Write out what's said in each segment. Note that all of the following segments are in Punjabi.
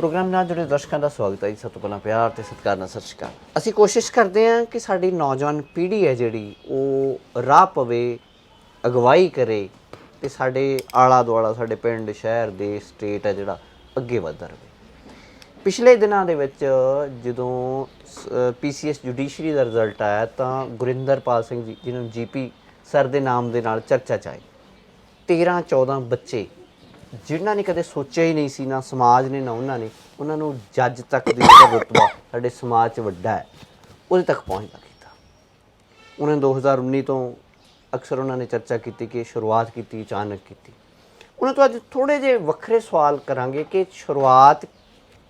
ਪ੍ਰੋਗਰਾਮ ਨਾਲ ਜੁੜੇ ਦਰਸ਼ਕਾਂ ਦਾ ਸਵਾਗਤ ਹੈ ਜੀ। ਸਭ ਤੋਂ ਪਹਿਲਾਂ ਪਿਆਰ ਤੇ ਸਤਿਕਾਰ ਨਾਲ ਸਤਿ ਸ਼੍ਰੀ ਅਕਾਲ। ਅਸੀਂ ਕੋਸ਼ਿਸ਼ ਕਰਦੇ ਹਾਂ ਕਿ ਸਾਡੀ ਨੌਜਵਾਨ ਪੀੜ੍ਹੀ ਹੈ ਜਿਹੜੀ, ਉਹ ਰਾਹ ਪਵੇ, ਅਗਵਾਈ ਕਰੇ ਤੇ ਸਾਡੇ ਆਲਾ ਦੁਆਲਾ ਸਾਡੇ ਪਿੰਡ, ਸ਼ਹਿਰ ਦੇ ਸਟੇਟ ਹੈ ਜਿਹੜਾ, ਅੱਗੇ ਵਧਦਾ ਰਹੇ। ਪਿਛਲੇ ਦਿਨਾਂ ਦੇ ਵਿੱਚ ਜਦੋਂ ਪੀਸੀਐਸ ਜੁਡੀਸ਼ਰੀ ਦਾ ਰਿਜ਼ਲਟ ਆਇਆ ਤਾਂ ਗੁਰਿੰਦਰਪਾਲ ਸਿੰਘ ਜੀ, ਜਿਹਨੂੰ ਜੀਪੀ ਸਰ ਦੇ ਨਾਮ ਦੇ ਨਾਲ ਚਰਚਾ ਚ ਆਏ 13 14 ਬੱਚੇ ਜਿਨ੍ਹਾਂ ਨੇ ਕਦੇ ਸੋਚਿਆ ਹੀ ਨਹੀਂ ਸੀ, ਨਾ ਸਮਾਜ ਨੇ, ਨਾ ਉਹਨਾਂ ਨੇ, ਉਹਨਾਂ ਨੂੰ ਜੱਜ ਤੱਕ ਦੀ ਜਿਹੜਾ ਰੁਤਬਾ ਸਾਡੇ ਸਮਾਜ 'ਚ ਵੱਡਾ ਹੈ, ਉਹਦੇ ਤੱਕ ਪਹੁੰਚਦਾ ਕੀਤਾ। ਉਹਨਾਂ ਨੇ 2019 ਤੋਂ ਅਕਸਰ ਉਹਨਾਂ ਨੇ ਚਰਚਾ ਕੀਤੀ ਕਿ ਸ਼ੁਰੂਆਤ ਕੀਤੀ, ਅਚਾਨਕ ਕੀਤੀ। ਉਹਨਾਂ ਤੋਂ ਅੱਜ ਥੋੜੇ ਜਿਹੇ ਵੱਖਰੇ ਸਵਾਲ ਕਰਾਂਗੇ ਕਿ ਸ਼ੁਰੂਆਤ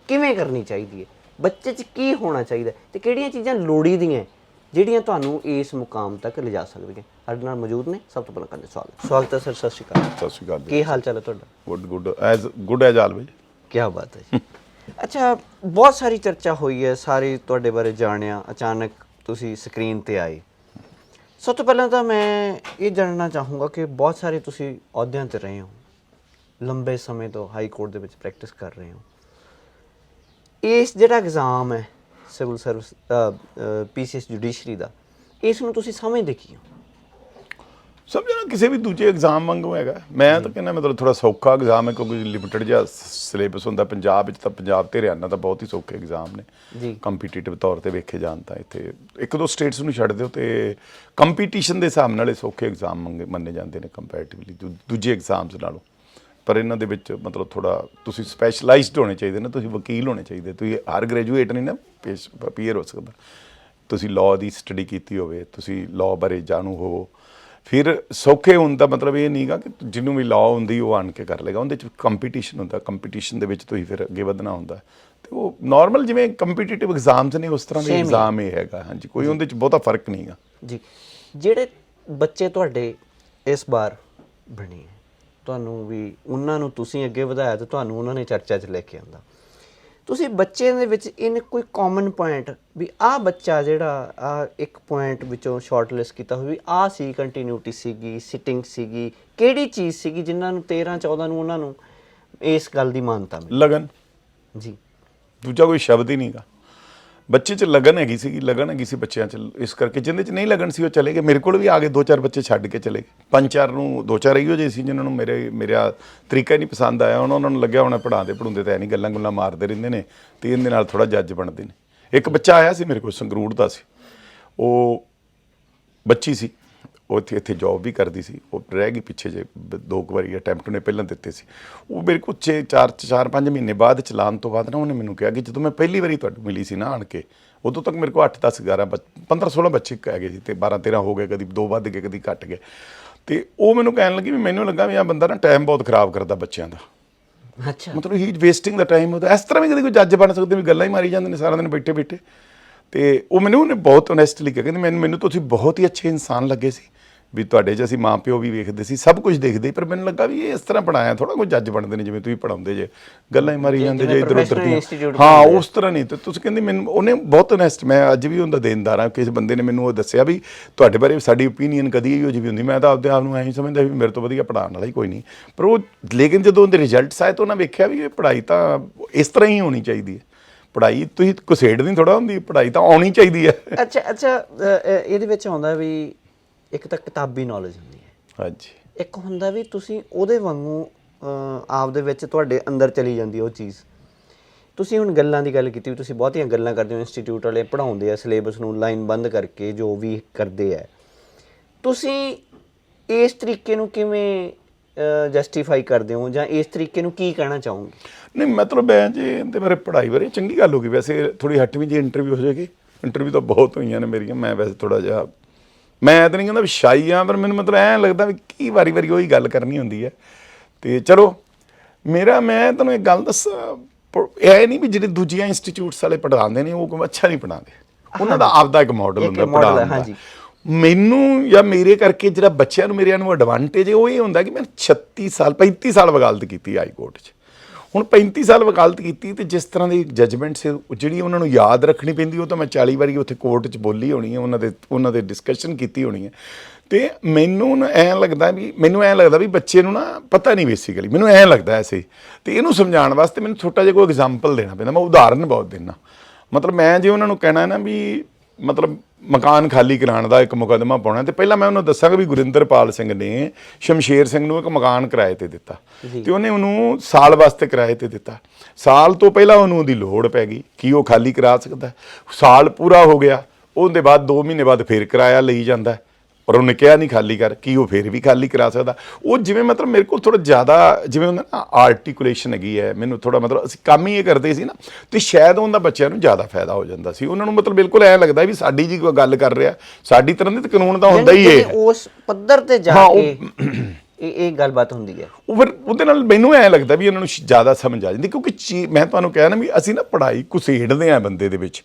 ਕਿਵੇਂ ਕਰਨੀ ਚਾਹੀਦੀ ਹੈ? ਬੱਚੇ 'ਚ ਕੀ ਹੋਣਾ ਚਾਹੀਦਾ ਹੈ? ਤੇ ਕਿਹੜੀਆਂ ਚੀਜ਼ਾਂ ਲੋੜੀਂਦੀਆਂ ਜਿਹੜੀਆਂ ਤੁਹਾਨੂੰ ਇਸ ਮੁਕਾਮ ਤੱਕ ਲਿਜਾ ਸਕਦੀਆਂ। ਸਾਡੇ ਨਾਲ ਮੌਜੂਦ ਨੇ। ਸਭ ਤੋਂ ਪਹਿਲਾਂ ਕਰਦੇ ਸਵਾਗਤ। ਸਵਾਗਤ ਹੈ ਸਰ ਸਤਿ ਸ਼੍ਰੀ ਅਕਾਲ। ਸਤਿ ਸ਼੍ਰੀ ਅਕਾਲ ਕੀ ਹਾਲ ਚਾਲ ਹੈ ਤੁਹਾਡਾ? Good good as good as always ਕੀ ਬਾਤ ਹੈ ਜੀ। ਅੱਛਾ ਬਹੁਤ ਸਾਰੀ ਚਰਚਾ ਹੋਈ ਹੈ ਸਾਰੇ ਤੁਹਾਡੇ ਬਾਰੇ ਜਾਣਿਆ। ਅਚਾਨਕ ਤੁਸੀਂ ਸਕਰੀਨ ਤੇ ਆਏ। ਸਭ ਤੋਂ ਪਹਿਲਾਂ ਤਾਂ ਮੈਂ ਇਹ ਜਾਣਨਾ ਚਾਹੂੰਗਾ ਕਿ ਬਹੁਤ ਸਾਰੇ ਤੁਸੀਂ ਅਹੁਦਿਆਂ ਤੇ ਰਹੇ ਹੋ। ਲੰਬੇ ਸਮੇਂ ਤੋਂ ਹਾਈ ਕੋਰਟ ਦੇ ਵਿੱਚ ਪ੍ਰੈਕਟਿਸ ਕਰ ਰਹੇ ਹੋ। ਇਸ ਜਿਹੜਾ ਐਗਜ਼ਾਮ ਹੈ ਸਿਵਲ ਸਰਵਿਸ ਪੀਸੀਐਸ ਜੁਡੀਸ਼ਰੀ ਦਾ। ਇਸ ਨੂੰ ਤੁਸੀਂ ਸਮਝਦੇ ਕੀ ਹੋ? ਸਮਝਣਾ ਕਿਸੇ ਵੀ ਦੂਜੇ ਐਗਜ਼ਾਮ ਵਾਂਗੂ ਹੈਗਾ। ਮੈਂ ਤਾਂ ਕਹਿੰਦਾ ਮਤਲਬ ਥੋੜਾ ਸੌਖਾ ਐਗਜ਼ਾਮ ਹੈ ਕਿਉਂਕਿ ਲਿਮਿਟਡ ਜਿਹਾ ਸਿਲੇਬਸ ਹੁੰਦਾ। ਪੰਜਾਬ ਵਿੱਚ ਤਾਂ ਪੰਜਾਬ ਤੇ ਹਰਿਆਣਾ ਤਾਂ ਬਹੁਤ ਹੀ ਸੌਖੇ ਐਗਜ਼ਾਮ ਨੇ। ਜੀ। ਕੰਪੀਟੀਟਿਵ ਤੌਰ ਤੇ ਵੇਖੇ ਜਾਣ ਤਾਂ ਇੱਥੇ ਇੱਕ ਦੋ ਸਟੇਟਸ ਨੂੰ ਛੱਡ ਦਿਓ ਤੇ ਕੰਪੀਟੀਸ਼ਨ ਦੇ ਹਿਸਾਬ ਨਾਲ ਇਹ ਸੌਖੇ ਐਗਜ਼ਾਮ ਮੰਨੇ ਜਾਂਦੇ ਨੇ ਕੰਪੈਰੀਟਿਵਲੀ ਦੂਜੇ ਐਗਜ਼ਾਮਸ ਨਾਲੋਂ। ਪਰ ਇਹਨਾਂ ਦੇ ਵਿੱਚ ਮਤਲਬ ਥੋੜਾ ਤੁਸੀਂ ਸਪੈਸ਼ਲਾਈਜ਼ਡ ਹੋਣੇ ਚਾਹੀਦੇ ਨੇ ਤੁਸੀਂ ਵਕੀਲ ਹੋਣੇ ਚਾਹੀਦੇ ਤੁਸੀਂ ਹਰ ਗ੍ਰੈਜੂਏਟ ਨਹੀਂ ਨਾ ਪੇਸ਼ ਪੀਅਰ ਹੋ ਸਕਦਾ। ਤੁਸੀਂ ਲਾਅ ਦੀ ਸਟੱਡੀ ਕੀਤੀ ਹੋਵੇ ਤੁਸੀਂ ਲਾਅ ਬਾਰੇ ਜਾਣੂ ਹੋਵੋ। ਫਿਰ ਸੌਖੇ ਹੋਣ ਦਾ ਮਤਲਬ ਇਹ ਨਹੀਂਗਾ ਕਿ ਜਿਹਨੂੰ ਵੀ ਲਾਅ ਹੁੰਦੀ ਉਹ ਆਣ ਕੇ ਕਰ ਲੇਗਾ ਉਹਦੇ ਚ ਕੰਪੀਟੀਸ਼ਨ ਹੁੰਦਾ ਕੰਪੀਟੀਸ਼ਨ ਦੇ ਵਿੱਚ ਤੁਸੀਂ ਫਿਰ ਅੱਗੇ ਵਧਣਾ ਹੁੰਦਾ। ਤੇ ਉਹ ਨਾਰਮਲ ਜਿਵੇਂ ਕੰਪੀਟੀਟਿਵ ਐਗਜ਼ਾਮਸ ਨੇ ਉਸ ਤਰ੍ਹਾਂ ਦੇ ਹੀ। ਐਗਜ਼ਾਮ ਇਹ ਹੈਗਾ ਹਾਂਜੀ ਕੋਈ ਉਹਦੇ ਚ ਬਹੁਤਾ ਫ਼ਰਕ ਨਹੀਂਗਾ ਜੀ। ਜਿਹੜੇ ਬੱਚੇ ਤੁਹਾਡੇ ਇਸ ਵਾਰ ਬਣੇ ਹੈ, ਤੁਹਾਨੂੰ ਵੀ ਉਹਨਾਂ ਨੂੰ ਤੁਸੀਂ ਅੱਗੇ ਵਧਾਇਆ ਤੇ ਤੁਹਾਨੂੰ ਉਹਨਾਂ ਨੇ ਚਰਚਾ 'ਚ ਲੈ ਕੇ ਆਂਦਾ। ਤੁਸੀਂ ਬੱਚੇ ਦੇ ਵਿੱਚ ਇਨ ਕੋਈ ਕਾਮਨ ਪੁਆਇੰਟ ਵੀ ਆਹ ਬੱਚਾ ਜਿਹੜਾ ਆ ਇੱਕ ਪੁਆਇੰਟ ਵਿੱਚੋਂ ਸ਼ਾਰਟਲਿਸਟ ਕੀਤਾ ਹੋਵੇ ਵੀ ਆਹ ਸੀ ਕੰਟੀਨਿਊਟੀ ਸੀਗੀ ਸਿਟਿੰਗ ਸੀਗੀ ਕਿਹੜੀ ਚੀਜ਼ ਸੀਗੀ ਜਿਨ੍ਹਾਂ ਨੂੰ 13 14 ਨੂੰ ਉਹਨਾਂ ਨੂੰ ਇਸ ਗੱਲ ਦੀ ਮਾਨਤਾ ਮਿਲੀ? ਲਗਨ। ਜੀ। ਦੂਜਾ ਕੋਈ ਸ਼ਬਦ ਹੀ ਨਹੀਂਗਾ ਬੱਚੇ 'ਚ ਲਗਨ ਹੈਗੀ ਸੀਗੀ ਲਗਨ ਹੈਗੀ ਸੀ ਬੱਚਿਆਂ 'ਚ, ਇਸ ਕਰਕੇ ਜਿੰਦੇ 'ਚ ਨਹੀਂ ਲਗਨ ਸੀ ਉਹ ਚਲੇ ਗਏ। ਮੇਰੇ ਕੋਲ ਵੀ ਆ ਗਏ, ਦੋ ਚਾਰ ਬੱਚੇ ਛੱਡ ਕੇ ਚਲੇ ਗਏ। ਪੰਜ ਚਾਰ ਨੂੰ, ਦੋ ਚਾਰ ਇਹੋ ਜਿਹੇ ਸੀ ਜਿਨ੍ਹਾਂ ਨੂੰ ਮੇਰੇ, ਮੇਰਾ ਤਰੀਕਾ ਹੀ ਨਹੀਂ ਪਸੰਦ ਆਇਆ। ਉਹਨਾਂ ਉਹਨਾਂ ਨੂੰ ਲੱਗਿਆ ਹੋਣਾ ਪੜਾਉਂਦੇ ਪੜਾਉਂਦੇ ਤਾਂ ਹੈ ਨਹੀਂ, ਗੱਲਾਂ ਗੁੱਲਾਂ ਮਾਰਦੇ ਰਹਿੰਦੇ ਨੇ ਤੇ ਇਹਦੇ ਨਾਲ ਥੋੜਾ ਜੱਜ ਬਣਦੇ ਨੇ। ਇੱਕ ਬੱਚਾ ਆਇਆ ਸੀ ਮੇਰੇ ਕੋਲ, ਸੰਗਰੂਰ ਦਾ ਸੀ। ਉਹ ਬੱਚੀ ਸੀ। ਉਹ ਇੱਥੇ ਇੱਥੇ ਜੌਬ ਵੀ ਕਰਦੀ ਸੀ। ਉਹ ਰਹਿ ਗਈ ਪਿੱਛੇ ਜੇ ਦੋ ਕੁ ਵਾਰੀ ਅਟੈਂਪਟ ਉਹਨੇ ਪਹਿਲਾਂ ਦਿੱਤੇ ਸੀ। ਉਹ ਮੇਰੇ ਕੋਲ ਛੇ ਚਾਰ ਚਾਰ ਪੰਜ ਮਹੀਨੇ ਬਾਅਦ ਚਲਾਨ ਤੋਂ ਬਾਅਦ ਨਾ ਉਹਨੇ ਮੈਨੂੰ ਕਿਹਾ ਕਿ ਜਦੋਂ ਮੈਂ ਪਹਿਲੀ ਵਾਰੀ ਤੁਹਾਨੂੰ ਮਿਲੀ ਸੀ ਨਾ ਆਣ ਕੇ ਉਦੋਂ ਤੱਕ ਮੇਰੇ ਕੋਲ 8 10 11 15 16 ਬੱਚੇ ਹੈਗੇ ਸੀ ਤੇ 12 13 ਹੋ ਗਏ ਕਦੀ ਦੋ ਵੱਧ ਗਏ ਕਦੀ ਘਟ ਗਏ। ਤੇ ਉਹ ਮੈਨੂੰ ਕਹਿਣ ਲੱਗੀ ਵੀ ਮੈਨੂੰ ਲੱਗਾ ਵੀ ਆ ਬੰਦਾ ਨਾ ਟਾਈਮ ਬਹੁਤ ਖਰਾਬ ਕਰਦਾ ਬੱਚਿਆਂ ਦਾ। ਅੱਛਾ। ਮਤਲਬ ਹੀ ਵੇਸਟਿੰਗ ਦਾ ਟਾਈਮ ਉਹਦਾ। ਇਸ ਤਰ੍ਹਾਂ ਵੀ ਕਦੀ ਕੋਈ ਜੱਜ ਬਣ ਸਕਦੇ ਵੀ ਗੱਲਾਂ ਹੀ ਮਾਰੀ ਜਾਂਦੇ ਨੇ ਸਾਰਾ ਦਿਨ ਬੈਠੇ ਬੈਠੇ ਤੇ ਉਹ ਮੈਨੂੰ ਉਹਨੇ ਬਹੁਤ ਓਨੈਸਟਲੀ ਕਿਹਾ ਕਹਿੰਦੇ ਮੈਨੂੰ ਮੈਨੂੰ ਤੁਸੀਂ ਬਹੁਤ ਹੀ ਅੱਛੇ ਇਨਸਾਨ ਲੱਗੇ ਸੀ। ਵੀ ਤੁਹਾਡੇ 'ਚ ਅਸੀਂ ਮਾਂ ਪਿਓ ਵੀ ਵੇਖਦੇ ਸੀ ਸਭ ਕੁਝ ਦੇਖਦੇ ਪਰ ਮੈਨੂੰ ਲੱਗਾ ਵੀ ਇਹ ਇਸ ਤਰ੍ਹਾਂ ਪੜਾਇਆ ਥੋੜਾ ਕੋਈ ਜੱਜ ਬਣਦੇ ਨੇ ਜਿਵੇਂ ਤੁਸੀਂ ਪੜਾਉਂਦੇ ਜੇ ਗੱਲਾਂ ਹੀ ਮਾਰੀ ਜਾਂਦੇ ਜੇ ਇੱਧਰ ਉੱਧਰ ਦੀਆਂ। ਹਾਂ। ਉਸ ਤਰ੍ਹਾਂ ਨਹੀਂ ਤੇ ਤੁਸੀਂ ਕਹਿੰਦੇ ਮੈਨੂੰ ਉਹਨੇ ਬਹੁਤ ਓਨੈਸਟ ਮੈਂ ਅੱਜ ਵੀ ਉਹਦਾ ਦੇਣਦਾਰ ਹਾਂ ਕਿਸੇ ਬੰਦੇ ਨੇ ਮੈਨੂੰ ਉਹ ਦੱਸਿਆ ਵੀ ਤੁਹਾਡੇ ਬਾਰੇ ਸਾਡੀ ਓਪੀਨੀਅਨ ਕਦੀ ਇਹੋ ਜਿਹੀ ਹੁੰਦੀ ਮੈਂ ਤਾਂ ਆਪਦੇ ਆਪ ਨੂੰ ਐਂ ਹੀ ਸਮਝਦਾ ਵੀ ਮੇਰੇ ਤੋਂ ਵਧੀਆ ਪੜਾਉਣ ਵਾਲਾ ਹੀ ਕੋਈ ਨਹੀਂ। ਪਰ ਉਹ ਲੇਕਿਨ ਜਦੋਂ ਉਹਦੇ ਰਿਜ਼ਲਟਸ ਆਏ ਤਾਂ ਉਹਨਾਂ ਵੇਖਿਆ ਵੀ ਇਹ ਪੜ੍ਹਾਈ ਤਾਂ ਇਸ ਤਰ੍ਹਾਂ ਹੀ ਹੋਣੀ ਚਾਹੀਦੀ ਹੈ। ਪੜ੍ਹਾਈ ਤੁਸੀਂ ਕੁਸੇੜ ਨਹੀਂ ਥੋੜਾ ਹੁੰਦੀ ਪੜ੍ਹਾਈ ਤਾਂ ਆਉਣੀ ਚਾਹੀਦੀ ਹੈ। ਅੱਛਾ ਅੱਛਾ ਇਹਦੇ ਵਿੱਚ ਆਉਂਦਾ ਵੀ ਇੱਕ ਤਾਂ ਕਿਤਾਬੀ ਨੌਲੇਜ ਹੁੰਦੀ ਹੈ। ਹਾਂਜੀ। ਇੱਕ ਹੁੰਦਾ ਵੀ ਤੁਸੀਂ ਉਹਦੇ ਵਾਂਗੂ ਆਪ ਦੇ ਵਿੱਚ ਤੁਹਾਡੇ ਅੰਦਰ ਚਲੀ ਜਾਂਦੀ ਹੈ ਉਹ ਚੀਜ਼। ਤੁਸੀਂ ਹੁਣ ਗੱਲਾਂ ਦੀ ਗੱਲ ਕੀਤੀ ਤੁਸੀਂ ਬਹੁਤੀਆਂ ਗੱਲਾਂ ਕਰਦੇ ਹੋ ਇੰਸਟੀਚਿਊਟ ਵਾਲੇ ਪੜਾਉਂਦੇ ਆ ਸਿਲੇਬਸ ਨੂੰ ਲਾਈਨ ਬੰਦ ਕਰਕੇ ਜੋ ਵੀ ਕਰਦੇ ਆ। ਤੁਸੀਂ ਇਸ ਤਰੀਕੇ ਨੂੰ ਕਿਵੇਂ ਜਸਟੀਫਾਈ ਕਰਦੇ ਹੋ ਜਾਂ ਇਸ ਤਰੀਕੇ ਨੂੰ ਕੀ ਕਹਿਣਾ ਚਾਹੋਗੇ? ਨਹੀਂ ਮਤਲਬ ਮੈਂ ਜੇ ਇਹਦੇ ਬਾਰੇ ਪੜ੍ਹਾਈ ਬਾਰੇ ਚੰਗੀ ਗੱਲ ਹੋ ਗਈ। ਵੈਸੇ ਥੋੜੀ ਹਟਵੀਂ ਜੀ ਇੰਟਰਵਿਊ ਹੋ ਜਾਏਗੀ। ਇੰਟਰਵਿਊ ਤਾਂ ਬਹੁਤ ਹੋਈਆਂ ਨੇ ਮੇਰੀਆਂ ਮੈਂ ਵੈਸੇ ਥੋੜਾ ਜਿਹਾ ਮੈਂ ਤਾਂ ਨਹੀਂ ਕਹਿੰਦਾ ਵੀ ਸ਼ਾਈ ਆ ਪਰ ਮੈਨੂੰ ਮਤਲਬ ਐਂ ਲੱਗਦਾ ਵੀ ਕੀ ਵਾਰੀ ਵਾਰੀ ਉਹੀ ਗੱਲ ਕਰਨੀ ਹੁੰਦੀ ਹੈ। ਤੇ ਚਲੋ ਮੇਰਾ ਮੈਂ ਤੁਹਾਨੂੰ ਇੱਕ ਗੱਲ ਦੱਸਾਂ ਇਹ ਨਹੀਂ ਵੀ ਜਿਹੜੇ ਦੂਜੀਆਂ ਇੰਸਟੀਚਿਊਟਸ ਵਾਲੇ ਪੜ੍ਹਾਉਂਦੇ ਨੇ ਉਹ ਕੋਈ ਅੱਛਾ ਨਹੀਂ ਪੜ੍ਹਾਉਂਦੇ। ਉਹਨਾਂ ਦਾ ਆਪਦਾ ਇੱਕ ਮਾਡਲ ਹੁੰਦਾ ਪੜ੍ਹਾਉਣ ਦਾ। ਮੈਨੂੰ ਜਾਂ ਮੇਰੇ ਕਰਕੇ ਜਿਹੜਾ ਬੱਚਿਆਂ ਨੂੰ ਮੇਰਿਆਂ ਨੂੰ ਐਡਵਾਂਟੇਜ ਉਹ ਇਹ ਹੁੰਦਾ ਕਿ ਮੈਂ 36 ਸਾਲ 35 ਸਾਲ ਵਕਾਲਤ ਕੀਤੀ ਹਾਈ ਕੋਰਟ 'ਚ। ਹੁਣ 35 ਸਾਲ ਵਕਾਲਤ ਕੀਤੀ ਤੇ ਜਿਸ ਤਰ੍ਹਾਂ ਦੀ ਜਜਮੈਂਟ ਸੀ, ਉਹ ਜਿਹੜੀ ਉਹਨਾਂ ਨੂੰ ਯਾਦ ਰੱਖਣੀ ਪੈਂਦੀ, ਉਹ ਤਾਂ ਮੈਂ 40 ਵਾਰੀ ਉੱਥੇ ਕੋਰਟ 'ਚ ਬੋਲੀ ਹੋਣੀ ਹੈ, ਉਹਨਾਂ ਦੇ ਉਹਨਾਂ ਦੇ ਡਿਸਕਸ਼ਨ ਕੀਤੀ ਹੋਣੀ ਹੈ। ਤੇ ਮੈਨੂੰ ਨਾ ਐਂ ਲੱਗਦਾ ਵੀ, ਮੈਨੂੰ ਐਂ ਲੱਗਦਾ ਵੀ ਬੱਚੇ ਨੂੰ ਨਾ ਪਤਾ ਨਹੀਂ ਬੇਸਿਕਲੀ ਮੈਨੂੰ ਐਂ ਲੱਗਦਾ ਐਸੇ। ਤੇ ਇਹਨੂੰ ਸਮਝਾਉਣ ਵਾਸਤੇ ਮੈਨੂੰ ਛੋਟਾ ਜਿਹਾ ਕੋਈ ਐਗਜ਼ਾਮਪਲ ਦੇਣਾ ਪੈਂਦਾ, ਮੈਂ ਉਦਾਹਰਨ ਬਹੁਤ ਦਿੰਦਾ। ਮਤਲਬ ਮੈਂ ਜੇ ਉਹਨਾਂ ਨੂੰ ਕਹਿਣਾ ਨਾ ਵੀ ਮਤਲਬ ਮਕਾਨ ਖਾਲੀ ਕਰਾਉਣ ਦਾ ਇੱਕ ਮੁਕੱਦਮਾ ਪਾਉਣਾ ਤੇ ਪਹਿਲਾਂ ਮੈਂ ਉਹਨੂੰ ਦੱਸਾਂਗਾ ਵੀ ਗੁਰਿੰਦਰਪਾਲ ਸਿੰਘ ਨੇ ਸ਼ਮਸ਼ੇਰ ਸਿੰਘ ਨੂੰ ਇੱਕ ਮਕਾਨ ਕਿਰਾਏ ਤੇ ਦਿੱਤਾ ਤੇ ਉਹਨੇ ਉਹਨੂੰ ਸਾਲ ਵਾਸਤੇ ਕਿਰਾਏ ਤੇ ਦਿੱਤਾ ਸਾਲ ਤੋਂ ਪਹਿਲਾਂ ਉਹਨੂੰ ਉਹਦੀ ਲੋੜ ਪੈ ਗਈ ਕੀ ਉਹ ਖਾਲੀ ਕਰਾ ਸਕਦਾ? ਸਾਲ ਪੂਰਾ ਹੋ ਗਿਆ ਉਹਦੇ ਬਾਅਦ 2 ਮਹੀਨੇ ਬਾਅਦ ਫੇਰ ਕਿਰਾਇਆ ਲਈ ਜਾਂਦਾ। ਪਰ ਉਹਨੇ ਕਿਹਾ ਨਹੀਂ ਖਾਲੀ ਕਰ ਕੀ ਉਹ ਫੇਰ ਵੀ ਖਾਲੀ ਕਰਾ ਸਕਦਾ? ਉਹ ਜਿਵੇਂ ਮਤਲਬ ਮੇਰੇ ਕੋਲ ਥੋੜਾ ਜ਼ਿਆਦਾ ਜਿਵੇਂ ਹੁੰਦਾ ਨਾ ਆਰਟੀਕੂਲੇਸ਼ਨ ਹੈਗੀ ਹੈ ਮੈਨੂੰ ਥੋੜਾ ਮਤਲਬ ਅਸੀਂ ਕੰਮ ਹੀ ਇਹ ਕਰਦੇ ਸੀ ਨਾ ਤੇ ਸ਼ਾਇਦ ਉਹਨਾਂ ਬੱਚਿਆਂ ਨੂੰ ਜ਼ਿਆਦਾ ਫਾਇਦਾ ਹੋ ਜਾਂਦਾ ਸੀ। ਉਹਨਾਂ ਨੂੰ ਮਤਲਬ ਬਿਲਕੁਲ ਐਂ ਲੱਗਦਾ ਵੀ ਸਾਡੀ ਜੀ ਕੋਈ ਗੱਲ ਕਰ ਰਿਹਾ ਸਾਡੀ ਤਰ੍ਹਾਂ ਦੇ ਕਾਨੂੰਨ ਤਾਂ ਹੁੰਦਾ ਹੀ ਹੈ। ਉਸ ਪੱਧਰ ਤੇ ਜਾ ਕੇ ਇਹ ਇਹ ਗੱਲਬਾਤ ਹੁੰਦੀ ਹੈ। ਉਹ ਫਿਰ ਉਹਦੇ ਨਾਲ ਮੈਨੂੰ ਐਂ ਲੱਗਦਾ ਵੀ ਇਹਨਾਂ ਨੂੰ ਜ਼ਿਆਦਾ ਸਮਝ ਆ ਜਾਂਦੀ ਕਿਉਂਕਿ ਮੈਂ ਤੁਹਾਨੂੰ ਕਿਹਾ ਨਾ ਵੀ ਅਸੀਂ ਨਾ ਪੜ੍ਹਾਈ ਕੁਸੇੜਦੇ ਆ ਬੰਦੇ ਦੇ ਵਿੱਚ।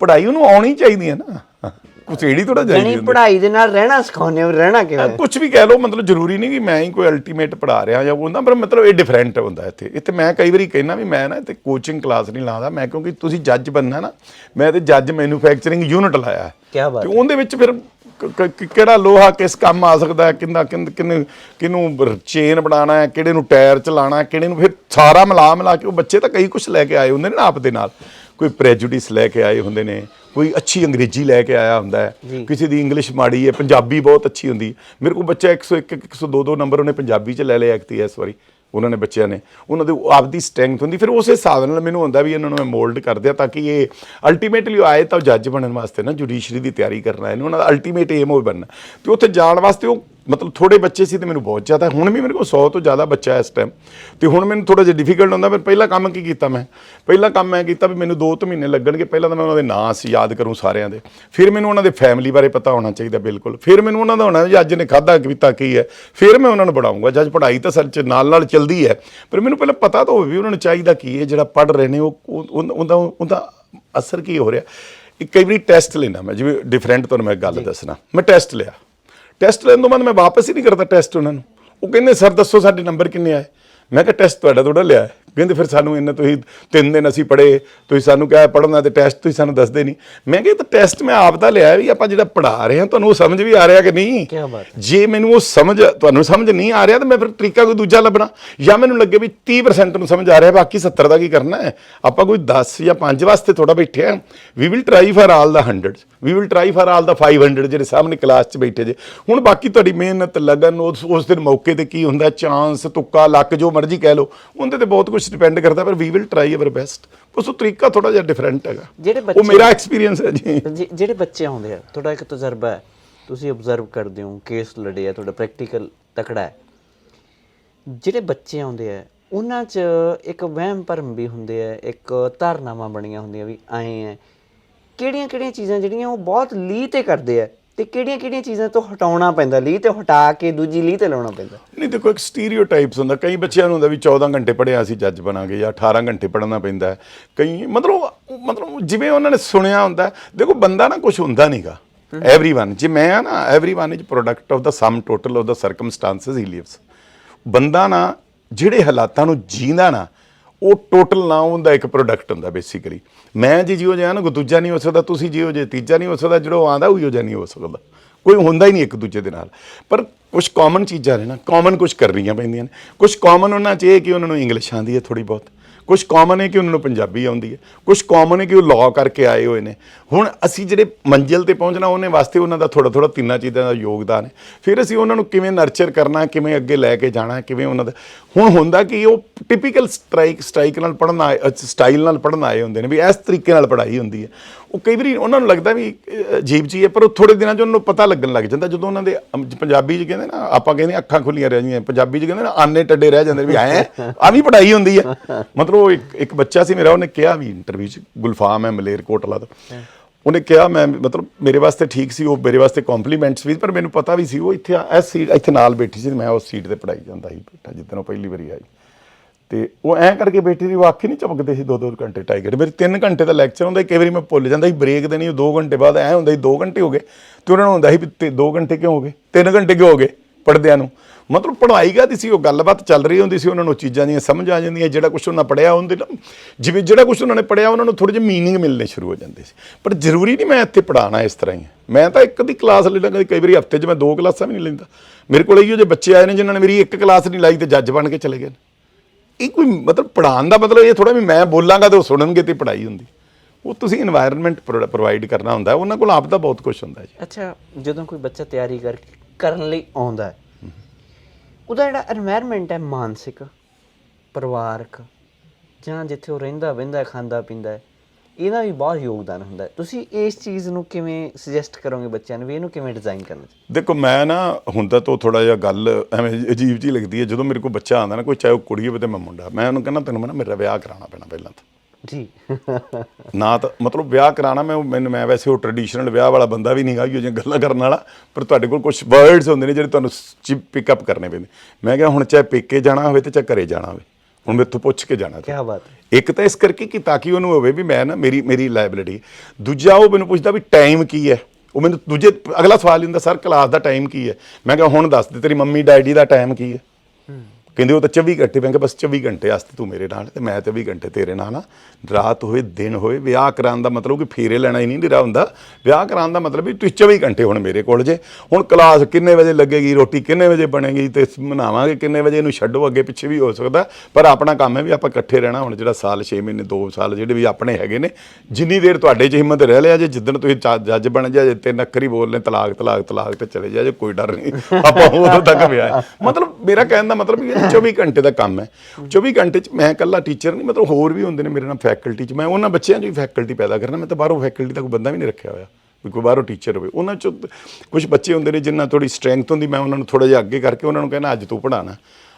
ਪੜ੍ਹਾਈ ਉਹਨੂੰ ਆਉਣੀ ਚਾਹੀਦੀ ਹੈ ਨਾ। ਕੁਸੇੜੀ ਥੋੜਾ ਚਾਹੀਦੀ ਹੁੰਦੀ। ਪੜ੍ਹਾਈ ਦੇ ਨਾਲ ਰਹਿਣਾ ਸਿਖਾਉਂਦੇ ਹੋ ਰਹਿਣਾ ਕਿਵੇਂ? ਕੁਝ ਵੀ ਕਹਿ ਲਓ ਮਤਲਬ ਜ਼ਰੂਰੀ ਨਹੀਂ ਕਿ ਮੈਂ ਹੀ ਕੋਈ ਅਲਟੀਮੇਟ ਪੜ੍ਹਾ ਰਿਹਾ ਜਾਂ ਉਹਦਾ ਪਰ ਮਤਲਬ ਇਹ ਡਿਫਰੈਂਟ ਹੁੰਦਾ ਇੱਥੇ। ਇੱਥੇ ਮੈਂ ਕਈ ਵਾਰੀ ਕਹਿਣਾ ਵੀ ਮੈਂ ਨਾ ਇੱਥੇ ਕੋਚਿੰਗ ਕਲਾਸ ਨਹੀਂ ਲਾਉਂਦਾ ਮੈਂ ਕਿਉਂਕਿ ਤੁਸੀਂ ਜੱਜ ਬੰਨਾ ਨਾ ਮੈਂ ਤੇ ਜੱਜ ਮੈਨੂਫੈਕਚਰਿੰਗ ਯੂਨਿਟ ਲਾਇਆ ਹੈ। ਕਿਆ ਬਾਤ ਤੇ ਉਹਦੇ ਵਿੱਚ ਫਿਰ ਕ- ਕ- ਕ- ਕਿਹੜਾ ਲੋਹਾ ਕਿਸ ਕੰਮ ਆ ਸਕਦਾ ਹੈ ਕਿੰਨਾ ਕਿੰਨ ਕਿੰਨ ਚੇਨ ਬਣਾਉਣਾ ਹੈ ਕਿਹੜੇ ਨੂੰ ਟਾਇਰ ਚਲਾਉਣਾ ਹੈ ਕਿਹੜੇ ਨੂੰ ਫਿਰ ਸਾਰਾ ਮਿਲਾ ਮਿਲਾ ਕੇ ਉਹ ਬੱਚੇ ਤਾਂ ਕਈ ਕੁਝ ਲੈ ਕੇ ਆਏ ਹੁੰਦੇ ਨੇ ਨਾ ਆਪ ਦੇ ਨਾਲ। ਕੋਈ ਪ੍ਰੈਜੂਡਿਸ ਲੈ ਕੇ ਆਏ ਹੁੰਦੇ ਨੇ ਕੋਈ ਅੱਛੀ ਅੰਗਰੇਜ਼ੀ ਲੈ ਕੇ ਆਇਆ ਹੁੰਦਾ ਹੈ। ਕਿਸੇ ਦੀ ਇੰਗਲਿਸ਼ ਮਾੜੀ ਹੈ ਪੰਜਾਬੀ ਬਹੁਤ ਅੱਛੀ ਹੁੰਦੀ। ਮੇਰੇ ਕੋਲ ਬੱਚਾ 101 102 ਦੋ ਨੰਬਰ ਉਹਨੇ ਪੰਜਾਬੀ ਚ ਲੈ ਲਿਆ ਐਕਤੀ ਇਸ ਵਾਰੀ ਉਹਨਾਂ ਨੇ ਬੱਚਿਆਂ ਨੇ ਉਹਨਾਂ ਦੇ ਆਪਦੀ ਸਟਰੈਂਥ ਹੁੰਦੀ ਫਿਰ ਉਸੇ ਹਿਸਾਬ ਨਾਲ ਮੈਨੂੰ ਹੁੰਦਾ ਵੀ ਇਹਨਾਂ ਨੂੰ ਮੈਂ ਮੋਲਡ ਕਰ ਦਿਆਂ ਤਾਂ ਕਿ ਇਹ ਅਲਟੀਮੇਟਲੀ ਆਏ ਤਾਂ ਜੱਜ ਬਣਨ ਵਾਸਤੇ ਨਾ ਜੁਡੀਸ਼ਰੀ ਦੀ ਤਿਆਰੀ ਕਰਨਾ ਇਹਨੂੰ ਉਹਨਾਂ ਦਾ ਅਲਟੀਮੇਟ ਏਮ ਉਹ ਬਣਨਾ ਤੇ ਉੱਥੇ ਜਾਣ ਵਾਸਤੇ ਉਹ ਮਤਲਬ ਥੋੜੇ ਬੱਚੇ ਸੀ ਤੇ ਮੈਨੂੰ ਬਹੁਤ ਜ਼ਿਆਦਾ ਹੁਣ ਵੀ ਮੇਰੇ ਕੋਲ 100 ਤੋਂ ਜ਼ਿਆਦਾ ਬੱਚਾ ਹੈ ਇਸ ਟਾਈਮ ਤੇ ਹੁਣ ਮੈਨੂੰ ਥੋੜਾ ਜਿਹਾ ਡਿਫਿਕਲਟ ਹੁੰਦਾ ਪਰ ਪਹਿਲਾ ਕੰਮ ਕੀ ਕੀਤਾ ਮੈਂ? ਪਹਿਲਾ ਕੰਮ ਮੈਂ ਕੀਤਾ ਵੀ ਮੈਨੂੰ 2 ਤਿੰਨ ਮਹੀਨੇ ਲੱਗਣਗੇ ਪਹਿਲਾਂ ਤਾਂ ਮੈਂ ਉਹਨਾਂ ਦੇ ਨਾਂ ਸੀ ਯਾਦ ਕਰੂੰ ਸਾਰਿਆਂ ਦੇ। ਫਿਰ ਮੈਨੂੰ ਉਹਨਾਂ ਦੇ ਫੈਮਿਲੀ ਬਾਰੇ ਪਤਾ ਹੋਣਾ ਚਾਹੀਦਾ ਬਿਲਕੁਲ। ਫਿਰ ਮੈਨੂੰ ਉਹਨਾਂ ਦਾ ਹੋਣਾ ਵੀ ਅੱਜ ਨੇ ਖਾਦਾ ਪੀਤਾ ਕੀ ਹੈ? ਫਿਰ ਮੈਂ ਉਹਨਾਂ ਨੂੰ ਪੜਾਉਂਗਾ ਜੱਜ ਪੜ੍ਹਾਈ ਤਾਂ ਸੱਚ ਨਾਲ ਨਾਲ ਚੱਲਦੀ ਹੈ ਪਰ ਮੈਨੂੰ ਪਹਿਲਾਂ ਪਤਾ ਤਾਂ ਹੋਵੇ ਵੀ ਉਹਨਾਂ ਨੂੰ ਚਾਹੀਦਾ ਕੀ ਹੈ ਜਿਹੜਾ ਪੜ੍ਹ ਰਹੇ ਨੇ ਉਹ ਉਹ- ਉਹ- ਉਹਦਾ ਉਹਦਾ ਅਸਰ ਕੀ ਹੋ ਰਿਹਾ। ਇੱਕ ਕਈ ਵਾਰੀ ਟੈਸਟ ਲੈਣਾ ਮੈਂ ਜਿਵੇਂ ਡਿਫਰੈਂਟ ਤੁਹਾਨੂੰ ਮੈਂ ਗੱਲ ਦੱਸਣਾ। ਮੈਂ ਟੈਸਟ ਲਿਆ। ਟੈਸਟ ਲੈਣ ਤੋਂ ਬਾਅਦ ਮੈਂ ਵਾਪਸ ਹੀ ਨਹੀਂ ਕਰਦਾ ਟੈਸਟ ਉਹਨਾਂ ਨੂੰ ਉਹ ਕਹਿੰਦੇ ਸਰ ਦੱਸੋ ਸਾਡੇ ਨੰਬਰ ਕਿੰਨੇ ਆਏ ਮੈਂ ਕਿਹਾ ਟੈਸਟ ਤੁਹਾਡਾ ਥੋੜਾ ਲਿਆ ਹੈ। ਕਹਿੰਦੇ ਫਿਰ ਸਾਨੂੰ ਇੰਨੇ ਤੁਸੀਂ ਤਿੰਨ ਦਿਨ ਅਸੀਂ ਪੜ੍ਹੇ ਤੁਸੀਂ ਸਾਨੂੰ ਕਿਹਾ ਪੜ੍ਹਨਾ ਤੇ ਟੈਸਟ ਤੁਸੀਂ ਸਾਨੂੰ ਦੱਸਦੇ ਨਹੀਂ। ਮੈਂ ਕਿਹਾ ਤਾਂ ਟੈਸਟ ਮੈਂ ਆਪ ਦਾ ਲਿਆ ਵੀ ਆਪਾਂ ਜਿਹੜਾ ਪੜ੍ਹਾ ਰਹੇ ਹਾਂ ਤੁਹਾਨੂੰ ਉਹ ਸਮਝ ਵੀ ਆ ਰਿਹਾ ਕਿ ਨਹੀਂ? ਕਿਆ ਬਾਤ ਜੇ ਮੈਨੂੰ ਉਹ ਸਮਝ ਤੁਹਾਨੂੰ ਸਮਝ ਨਹੀਂ ਆ ਰਿਹਾ ਤਾਂ ਮੈਂ ਫਿਰ ਤਰੀਕਾ ਕੋਈ ਦੂਜਾ ਲੱਭਣਾ। ਜਾਂ ਮੈਨੂੰ ਲੱਗੇ ਵੀ 30% ਨੂੰ ਸਮਝ ਆ ਰਿਹਾ ਬਾਕੀ 70 ਦਾ ਕੀ ਕਰਨਾ ਹੈ? ਆਪਾਂ ਕੋਈ 10 ਜਾਂ 5 ਵਾਸਤੇ ਥੋੜਾ ਬੈਠੇ ਆ we will try for all the 100 we will try for all the 500 ਜਿਹੜੇ ਸਾਹਮਣੇ ਕਲਾਸ 'ਚ ਬੈਠੇ ਜੇ। ਹੁਣ ਬਾਕੀ ਤੁਹਾਡੀ ਮਿਹਨਤ ਲਗਨ ਉਸ ਉਸ ਦਿਨ ਮੌਕੇ ਤੇ ਕੀ ਹੁੰਦਾ? ਚਾਂਸ ਤੁੱਕਾ ਲੱਕ ਜੋ ਮਰਜ਼ੀ ਕਹਿ ਲਓ ਉਹਦੇ ਤੇ ਬਹੁਤ ਕੁਝ ਡਿਪੈਂਡ ਕਰਦਾ ਪਰ we will try our best ਉਸ ਤੋਂ ਤਰੀਕਾ ਥੋੜਾ ਜਿਹਾ ਡਿਫਰੈਂਟ ਹੈਗਾ। ਜਿਹੜੇ ਉਹ ਬੱਚੇ ਮੇਰਾ ਐਕਸਪੀਰੀਅੰਸ ਹੈ ਜੀ। ਜਿ- ਜਿਹੜੇ ਬੱਚੇ ਆਉਂਦੇ ਆ ਤੁਹਾਡਾ ਇੱਕ ਤਜਰਬਾ ਹੈ। ਤੁਸੀਂ ਆਬਜ਼ਰਵ ਕਰਦੇ ਹੋ ਕੇਸ ਲੜੇ ਆ ਤੁਹਾਡਾ ਪ੍ਰੈਕਟੀਕਲ ਤਕੜਾ ਹੈ। ਜਿਹੜੇ ਬੱਚੇ ਆਉਂਦੇ ਆ ਉਹਨਾਂ 'ਚ ਇੱਕ ਵਹਿਮ ਭਰਮ ਵੀ ਹੁੰਦੇ ਆ ਇੱਕ ਧਾਰਨਾਵਾਂ ਬਣੀਆਂ ਹੁੰਦੀਆਂ ਵੀ ਆਏ ਆ। ਕਿਹੜੀਆਂ ਕਿਹੜੀਆਂ ਚੀਜ਼ਾਂ ਜਿਹੜੀਆਂ ਉਹ ਬਹੁਤ ਲੀਹ ਤੇ ਕਰਦੇ ਆ। ਤੇ ਕਿਹੜੀਆਂ ਕਿਹੜੀਆਂ ਚੀਜ਼ਾਂ ਤੋਂ ਹਟਾਉਣਾ ਪੈਂਦਾ ਲੀਹ ਤੇ ਹਟਾ ਕੇ ਦੂਜੀ ਲੀਹ ਤੇ ਲਾਉਣਾ ਪੈਂਦਾ ਨਹੀਂ ਦੇਖੋ ਇੱਕ ਸਟੀਰੀਓਟਾਈਪਸ ਹੁੰਦਾ ਕਈ ਬੱਚਿਆਂ ਨੂੰ ਹੁੰਦਾ ਵੀ 14 ਘੰਟੇ ਪੜ੍ਹਿਆ ਅਸੀਂ ਜੱਜ ਬਣਾਂਗੇ ਜਾਂ 18 ਘੰਟੇ ਪੜ੍ਹਨਾ ਪੈਂਦਾ ਹੈ। ਕਈ ਮਤਲਬ ਮਤਲਬ ਜਿਵੇਂ ਉਹਨਾਂ ਨੇ ਸੁਣਿਆ ਹੁੰਦਾ ਹੈ, ਦੇਖੋ ਬੰਦਾ ਨਾ ਕੁਝ ਹੁੰਦਾ ਨਹੀਂਗਾ एवरीवन ਜੇ ਮੈਂ ਆ ਨਾ everyone is product of the sum total of the circumstances he lives ਬੰਦਾ ਨਾ ਜਿਹੜੇ ਹਾਲਾਤਾਂ ਨੂੰ ਜੀਂਦਾ ਨਾ ਉਹ ਟੋਟਲ ਨਾ ਹੁੰਦਾ ਇੱਕ ਪ੍ਰੋਡਕਟ ਹੁੰਦਾ ਬੇਸਿਕਲੀ ਮੈਂ ਜੀ ਜਿਉ ਜਿਹਾ ਨਾ, ਕੋਈ ਦੂਜਾ ਨਹੀਂ ਹੋ ਸਕਦਾ, ਤੁਸੀਂ ਜਿਉ ਜੇ, ਤੀਜਾ ਨਹੀਂ ਹੋ ਸਕਦਾ, ਜਿਹੜਾ ਉਹ ਆਂਦਾ ਉਹੀ ਜਿਹਾ ਨਹੀਂ ਹੋ ਸਕਦਾ। ਕੋਈ ਹੁੰਦਾ ਹੀ ਨਹੀਂ ਇੱਕ ਦੂਜੇ ਦੇ ਨਾਲ। ਪਰ ਕੁਝ ਕਾਮਨ ਚੀਜ਼ਾਂ ਨੇ ਨਾ ਕਾਮਨ ਕੁਝ ਕਰਨੀਆਂ ਪੈਂਦੀਆਂ ਨੇ। ਕੁਝ ਕਾਮਨ ਉਹਨਾਂ 'ਚ ਇਹ ਕਿ ਉਹਨਾਂ ਨੂੰ ਇੰਗਲਿਸ਼ ਆਉਂਦੀ ਹੈ ਥੋੜੀ ਬਹੁਤ। ਕੁਝ ਕਾਮਨ ਹੈ ਕਿ ਉਹਨਾਂ ਨੂੰ ਪੰਜਾਬੀ ਆਉਂਦੀ ਹੈ ਕੁਝ ਕਾਮਨ ਹੈ ਕਿ ਉਹ ਲਾਅ ਕਰਕੇ ਆਏ ਹੋਏ ਨੇ। ਹੁਣ ਅਸੀਂ ਜਿਹੜੇ ਮੰਜ਼ਿਲ ਤੇ ਪਹੁੰਚਣਾ, ਉਹਨੇ ਵਾਸਤੇ ਉਹਨਾਂ ਦਾ ਥੋੜਾ ਥੋੜਾ ਤਿੰਨਾਂ ਚੀਜ਼ਾਂ ਦਾ ਯੋਗਦਾਨ ਹੈ। ਫਿਰ ਅਸੀਂ ਉਹਨਾਂ ਨੂੰ ਕਿਵੇਂ ਨਰਚਰ ਕਰਨਾ, ਕਿਵੇਂ ਅੱਗੇ ਲੈ ਕੇ ਜਾਣਾ, ਕਿਵੇਂ ਉਹਨਾਂ ਦਾ ਹੁਣ ਹੁੰਦਾ ਕਿ ਉਹ ਟਿਪੀਕਲ ਸਟ੍ਰਾਈਕ ਸਟ੍ਰਾਈਕ ਨਾਲ ਪੜ੍ਹਨ ਆਏ ਸਟਾਈਲ ਨਾਲ ਪੜ੍ਹਨ ਆਏ ਹੁੰਦੇ ਨੇ, ਵੀ ਇਸ ਤਰੀਕੇ ਨਾਲ ਪੜ੍ਹਾਈ ਹੁੰਦੀ ਹੈ। ਉਹ ਕਈ ਵਾਰੀ ਉਹਨਾਂ ਨੂੰ ਲੱਗਦਾ ਵੀ ਅਜੀਬ ਜੀ ਹੈ ਪਰ ਉਹ ਥੋੜੇ ਦਿਨਾਂ 'ਚ ਉਹਨਾਂ ਨੂੰ ਪਤਾ ਲੱਗਣ ਲੱਗ ਜਾਂਦਾ ਜਦੋਂ ਉਹਨਾਂ ਦੇ ਪੰਜਾਬੀ 'ਚ ਕਹਿੰਦੇ ਨਾ ਆਪਾਂ ਕਹਿੰਦੇ ਅੱਖਾਂ ਖੁੱਲੀਆਂ ਰਹਿ ਜਾਂਦੀਆਂ ਪੰਜਾਬੀ 'ਚ ਕਹਿੰਦੇ ਨਾ ਆਨੇ ਟੱਡੇ ਰਹਿ ਜਾਂਦੇ ਵੀ ਐ ਆ ਵੀ ਪੜ੍ਹਾਈ ਹੁੰਦੀ ਹੈ। ਮਤਲਬ ਉਹ ਇੱਕ ਇੱਕ ਬੱਚਾ ਸੀ ਮੇਰਾ ਉਹਨੇ ਕਿਹਾ ਵੀ ਇੰਟਰਵਿਊ 'ਚ ਗੁਲਫਾਮ ਹੈ ਮਲੇਰਕੋਟਲਾ ਦਾ ਉਹਨੇ ਕਿਹਾ ਮੈਂ ਮਤਲਬ ਮੇਰੇ ਵਾਸਤੇ ਠੀਕ ਸੀ ਉਹ ਮੇਰੇ ਵਾਸਤੇ ਕੰਪਲੀਮੈਂਟਸ ਵੀ ਪਰ ਮੈਨੂੰ ਪਤਾ ਵੀ ਸੀ ਉਹ ਇੱਥੇ ਇਸ ਸੀਟ ਇੱਥੇ ਨਾਲ ਬੈਠੀ ਸੀ ਮੈਂ ਉਸ ਸੀਟ ਤੇ ਪੜਾਈ ਜਾਂਦਾ ਸੀ ਬੇਟਾ ਜਿੱਦਣ ਉਹ ਪਹਿਲੀ ਵਾਰੀ ਆਈ। ਤੇ ਉਹ ਐਂ ਕਰਕੇ ਬੈਠੀ ਸੀ ਉਹ ਅੱਖ ਹੀ ਨਹੀਂ ਝਪਕਦੇ ਸੀ ਦੋ ਦੋ ਘੰਟੇ ਟਾਈਗਰ। ਮੇਰੇ 3 ਘੰਟੇ ਦਾ ਲੈਕਚਰ ਹੁੰਦਾ ਸੀ, ਕਈ ਵਾਰੀ ਮੈਂ ਭੁੱਲ ਜਾਂਦਾ ਸੀ ਬ੍ਰੇਕ ਦੇਣੀ ਉਹ 2 ਘੰਟੇ ਬਾਅਦ ਐਂ ਹੁੰਦਾ ਸੀ 2 ਘੰਟੇ ਹੋ ਗਏ। ਤੇ ਉਹਨਾਂ ਨੂੰ ਹੁੰਦਾ ਸੀ ਵੀ 2 ਘੰਟੇ ਕਿਉਂ ਹੋ ਗਏ? 3 ਘੰਟੇ ਕਿਉਂ ਹੋ ਗਏ ਪੜਦਿਆਂ ਨੂੰ? ਮਤਲਬ ਪੜ੍ਹਾਈ ਦੀ ਸੀ? ਉਹ ਗੱਲਬਾਤ ਚੱਲ ਰਹੀ ਹੁੰਦੀ ਸੀ ਉਹਨਾਂ ਨੂੰ ਉਹ ਚੀਜ਼ਾਂ ਦੀਆਂ ਸਮਝ ਆ ਜਾਂਦੀਆਂ ਜਿਹੜਾ ਕੁਝ ਉਹਨਾਂ ਪੜਿਆ ਹੁੰਦੇ ਨਾ ਜਿਵੇਂ ਜਿਹੜਾ ਕੁਝ ਉਹਨਾਂ ਨੇ ਪੜਿਆ ਉਹਨਾਂ ਨੂੰ ਥੋੜੇ ਜਿਹੇ ਮੀਨਿੰਗ ਮਿਲਣੇ ਸ਼ੁਰੂ ਹੋ ਜਾਂਦੇ ਸੀ। ਪਰ ਜ਼ਰੂਰੀ ਨਹੀਂ ਮੈਂ ਇੱਥੇ ਪੜਾਉਣਾ ਇਸ ਤਰ੍ਹਾਂ ਹੀ ਮੈਂ ਤਾਂ ਇੱਕ ਦੀ ਕਲਾਸ ਲੈ ਲਾਂਗਾ ਕਈ ਵਾਰੀ ਹਫ਼ਤੇ 'ਚ ਮੈਂ ਦੋ ਕਲਾਸਾਂ ਵੀ ਨਹੀਂ ਲੈਂਦਾ। ਮੇਰੇ ਕੋਲ ਇਹੋ ਜਿਹੇ ਬੱਚੇ ਆਏ ਨੇ ਜਿਨ੍ਹਾਂ ਨੇ ਮੇਰੀ ਇੱਕ ਕਲਾਸ ਨਹੀਂ ਲਾਈ ਤੇ ਜੱਜ ਬਣ ਕੇ ਚਲੇ ਗਏ ਨੇ। ਇਹ ਕੋਈ ਮਤਲਬ ਪੜਾਉਣ ਦਾ ਮਤਲਬ ਇਹ ਥੋੜਾ ਵੀ ਮੈਂ ਬੋਲਾਂਗਾ ਤੇ ਉਹ ਸੁਣਨਗੇ ਤੇ ਪੜਾਈ ਹੁੰਦੀ। ਉਹ ਤੁਸੀਂ এনवायरमेंट ਪ੍ਰੋਵਾਈਡ ਕਰਨਾ ਹੁੰਦਾ, ਉਹਨਾਂ ਕੋਲ ਆਪ ਦਾ ਬਹੁਤ ਕੁਝ ਹੁੰਦਾ ਜੀ। ਅੱਛਾ, ਜਦੋਂ ਕੋਈ ਬੱਚਾ ਤਿਆਰੀ ਕਰ, ਕਰਨ ਲਈ ਆਉਂਦਾ ਹੈ, ਉਹਦਾ ਜਿਹੜਾ এনवायरमेंट ਹੈ ਮਾਨਸਿਕ, ਪਰਿਵਾਰਕ, ਜਾਂ ਜਿੱਥੇ ਉਹ ਰਹਿੰਦਾ, ਵਹਿੰਦਾ, ਖਾਂਦਾ, ਪੀਂਦਾ ਹੈ ਇਹਦਾ ਵੀ ਬਹੁਤ ਯੋਗਦਾਨ ਹੁੰਦਾ ਤੁਸੀਂ ਇਸ ਚੀਜ਼ ਨੂੰ ਕਿਵੇਂ ਸੁਜੈਸਟ ਕਰੋਗੇ ਬੱਚਿਆਂ ਨੂੰ ਵੀ ਇਹਨੂੰ ਕਿਵੇਂ ਡਿਜ਼ਾਈਨ ਕਰਨਾ ਚਾਹੀਦਾ ਦੇਖੋ ਮੈਂ ਨਾ ਹੁੰਦਾ ਤਾਂ ਥੋੜਾ ਜਿਹਾ ਗੱਲ ਐਵੇਂ ਅਜੀਬ ਜੀ ਲੱਗਦੀ ਹੈ। ਜਦੋਂ ਮੇਰੇ ਕੋਲ ਬੱਚਾ ਆਉਂਦਾ ਨਾ ਕੋਈ ਚਾਹੇ ਉਹ ਕੁੜੀ ਹੋਵੇ ਤੇ ਮੈਂ ਮੁੰਡਾ ਮੈਂ ਉਹਨੂੰ ਕਹਿੰਦਾ ਤੈਨੂੰ ਮੈਂ ਨਾ ਮੇਰਾ ਵਿਆਹ ਕਰਾਉਣਾ ਪੈਣਾ ਪਹਿਲਾਂ ਤਾਂ। ਜੀ। ਨਾ ਤਾਂ ਮਤਲਬ ਵਿਆਹ ਕਰਾਣਾ ਮੈਂ ਮੈਨੂੰ ਮੈਂ ਵੈਸੇ ਉਹ ਟ੍ਰੈਡੀਸ਼ਨਲ ਵਿਆਹ ਵਾਲਾ ਬੰਦਾ ਵੀ ਨਹੀਂ ਗਾ ਜੋ ਗੱਲਾਂ ਕਰਨ ਵਾਲਾ ਪਰ ਤੁਹਾਡੇ ਕੋਲ ਕੁਝ ਵਰਡਸ ਹੁੰਦੇ ਨੇ ਜਿਹੜੇ ਤੁਹਾਨੂੰ ਪਿਕ ਅਪ ਕਰਨੇ ਪੈਂਦੇ। ਮੈਂ ਕਿਹਾ ਹੁਣ ਚਾਹੇ ਪੇਕੇ ਜਾਣਾ ਹੋਵੇ ਤੇ ਚਾਹੇ ਘਰੇ ਜਾਣਾ ਹੋਵੇ ਹੁਣ ਮੇਰੇ ਤੋਂ ਪੁੱਛ ਕੇ ਜਾਣਾ ਕੀ ਬਾਤ ਹੈ। ਇੱਕ ਤਾਂ ਇਸ ਕਰਕੇ ਕਿ ਤਾਂ ਕਿ ਉਹਨੂੰ ਹੋਵੇ ਵੀ ਮੈਂ ਨਾ ਮੇਰੀ ਮੇਰੀ ਲਾਇਬਿਲਿਟੀ ਦੂਜਾ ਉਹ ਮੈਨੂੰ ਪੁੱਛਦਾ ਵੀ ਟਾਈਮ ਕੀ ਹੈ? ਉਹ ਮੈਨੂੰ ਦੂਜੇ, ਅਗਲਾ ਸਵਾਲ ਹੁੰਦਾ ਸਰ ਕਲਾਸ ਦਾ ਟਾਈਮ ਕੀ ਹੈ? ਮੈਂ ਕਿਹਾ, ਹੁਣ ਦੱਸ ਦੇ, ਤੇਰੀ ਮੰਮੀ, ਡੈਡੀ ਦਾ ਟਾਈਮ ਕੀ ਹੈ। ਕਹਿੰਦੇ ਉਹ ਤਾਂ 24 ਘੰਟੇ, ਮੈਂ ਕਿਹਾ ਬਸ 24 ਘੰਟੇ ਵਾਸਤੇ ਤੂੰ ਮੇਰੇ ਨਾਲ ਤੇ ਮੈਂ 24 ਘੰਟੇ ਤੇਰੇ ਨਾਲ ਆ ਰਾਤ ਹੋਵੇ ਦਿਨ ਹੋਵੇ ਵਿਆਹ ਕਰਾਉਣ ਦਾ ਮਤਲਬ ਕਿ ਫੇਰੇ ਲੈਣਾ ਹੀ ਨਹੀਂ ਨਿਰਾ ਹੁੰਦਾ। ਵਿਆਹ ਕਰਾਉਣ ਦਾ ਮਤਲਬ ਵੀ ਤੁਸੀਂ 24 ਘੰਟੇ ਹੁਣ ਮੇਰੇ ਕੋਲ ਜੇ। ਹੁਣ ਕਲਾਸ ਕਿੰਨੇ ਵਜੇ ਲੱਗੇਗੀ, ਰੋਟੀ ਕਿੰਨੇ ਵਜੇ ਬਣੇਗੀ ਤੇ ਮਨਾਵਾਂਗੇ ਕਿੰਨੇ ਵਜੇ, ਇਹਨੂੰ ਛੱਡੋ, ਅੱਗੇ ਪਿੱਛੇ ਵੀ ਹੋ ਸਕਦਾ। ਪਰ ਆਪਣਾ ਕੰਮ ਹੈ ਵੀ ਆਪਾਂ ਇਕੱਠੇ ਰਹਿਣਾ, ਹੁਣ ਜਿਹੜਾ ਸਾਲ 6 ਮਹੀਨੇ 2 ਸਾਲ ਜਿਹੜੇ ਵੀ ਆਪਣੇ ਹੈਗੇ ਨੇ, ਜਿੰਨੀ ਦੇਰ ਤੁਹਾਡੇ 'ਚ ਹਿੰਮਤ ਰਹਿ ਲਿਆ ਜੇ, ਜਿੱਦਣ ਤੁਸੀਂ ਚ- ਜੱਜ ਬਣ ਜਾ ਜੇ ਤੇ ਨੱਕਰੀ ਬੋਲਨੇ ਤਲਾਕ ਤਲਾਕ ਤਲਾਕ ਤੇ ਚਲੇ ਜਾ ਜੇ ਕੋਈ ਡਰ ਨਹੀਂ, ਆਪਾਂ ਉਦੋਂ ਤੱਕ ਵਿਆਹ ਮਤਲਬ ਮੇਰਾ ਕਹਿਣ ਦਾ ਮਤਲਬ ਇਹ 24 ਘੰਟੇ ਦਾ ਕੰਮ ਹੈ। 24 ਘੰਟੇ 'ਚ ਮੈਂ ਇਕੱਲਾ ਟੀਚਰ ਨਹੀਂ, ਮਤਲਬ ਹੋਰ ਵੀ ਹੁੰਦੇ ਨੇ ਮੇਰੇ ਨਾਲ ਫੈਕਲਟੀ 'ਚ। ਮੈਂ ਉਹਨਾਂ ਬੱਚਿਆਂ 'ਚ ਵੀ ਫੈਕਲਟੀ ਪੈਦਾ ਕਰਨਾ, ਮੈਂ ਤਾਂ ਬਾਹਰੋਂ ਫੈਕਲਟੀ ਦਾ ਕੋਈ ਬੰਦਾ ਵੀ ਨਹੀਂ ਰੱਖਿਆ ਹੋਇਆ, ਵੀ ਕੋਈ ਬਾਹਰੋਂ ਟੀਚਰ ਹੋਵੇ। ਉਹਨਾਂ 'ਚੋਂ ਕੁਝ ਬੱਚੇ ਹੁੰਦੇ ਨੇ ਜਿਨ੍ਹਾਂ ਥੋੜੀ ਸਟਰੈਂਥ ਹੁੰਦੀ, ਮੈਂ ਉਹਨਾਂ ਨੂੰ ਥੋੜਾ ਜਿਹਾ ਅੱਗੇ ਕਰਕੇ ਉਹਨਾਂ ਨੂੰ ਕਹਿੰਦਾ, ਅੱਜ ਤੂੰ ਪੜਾਣਾ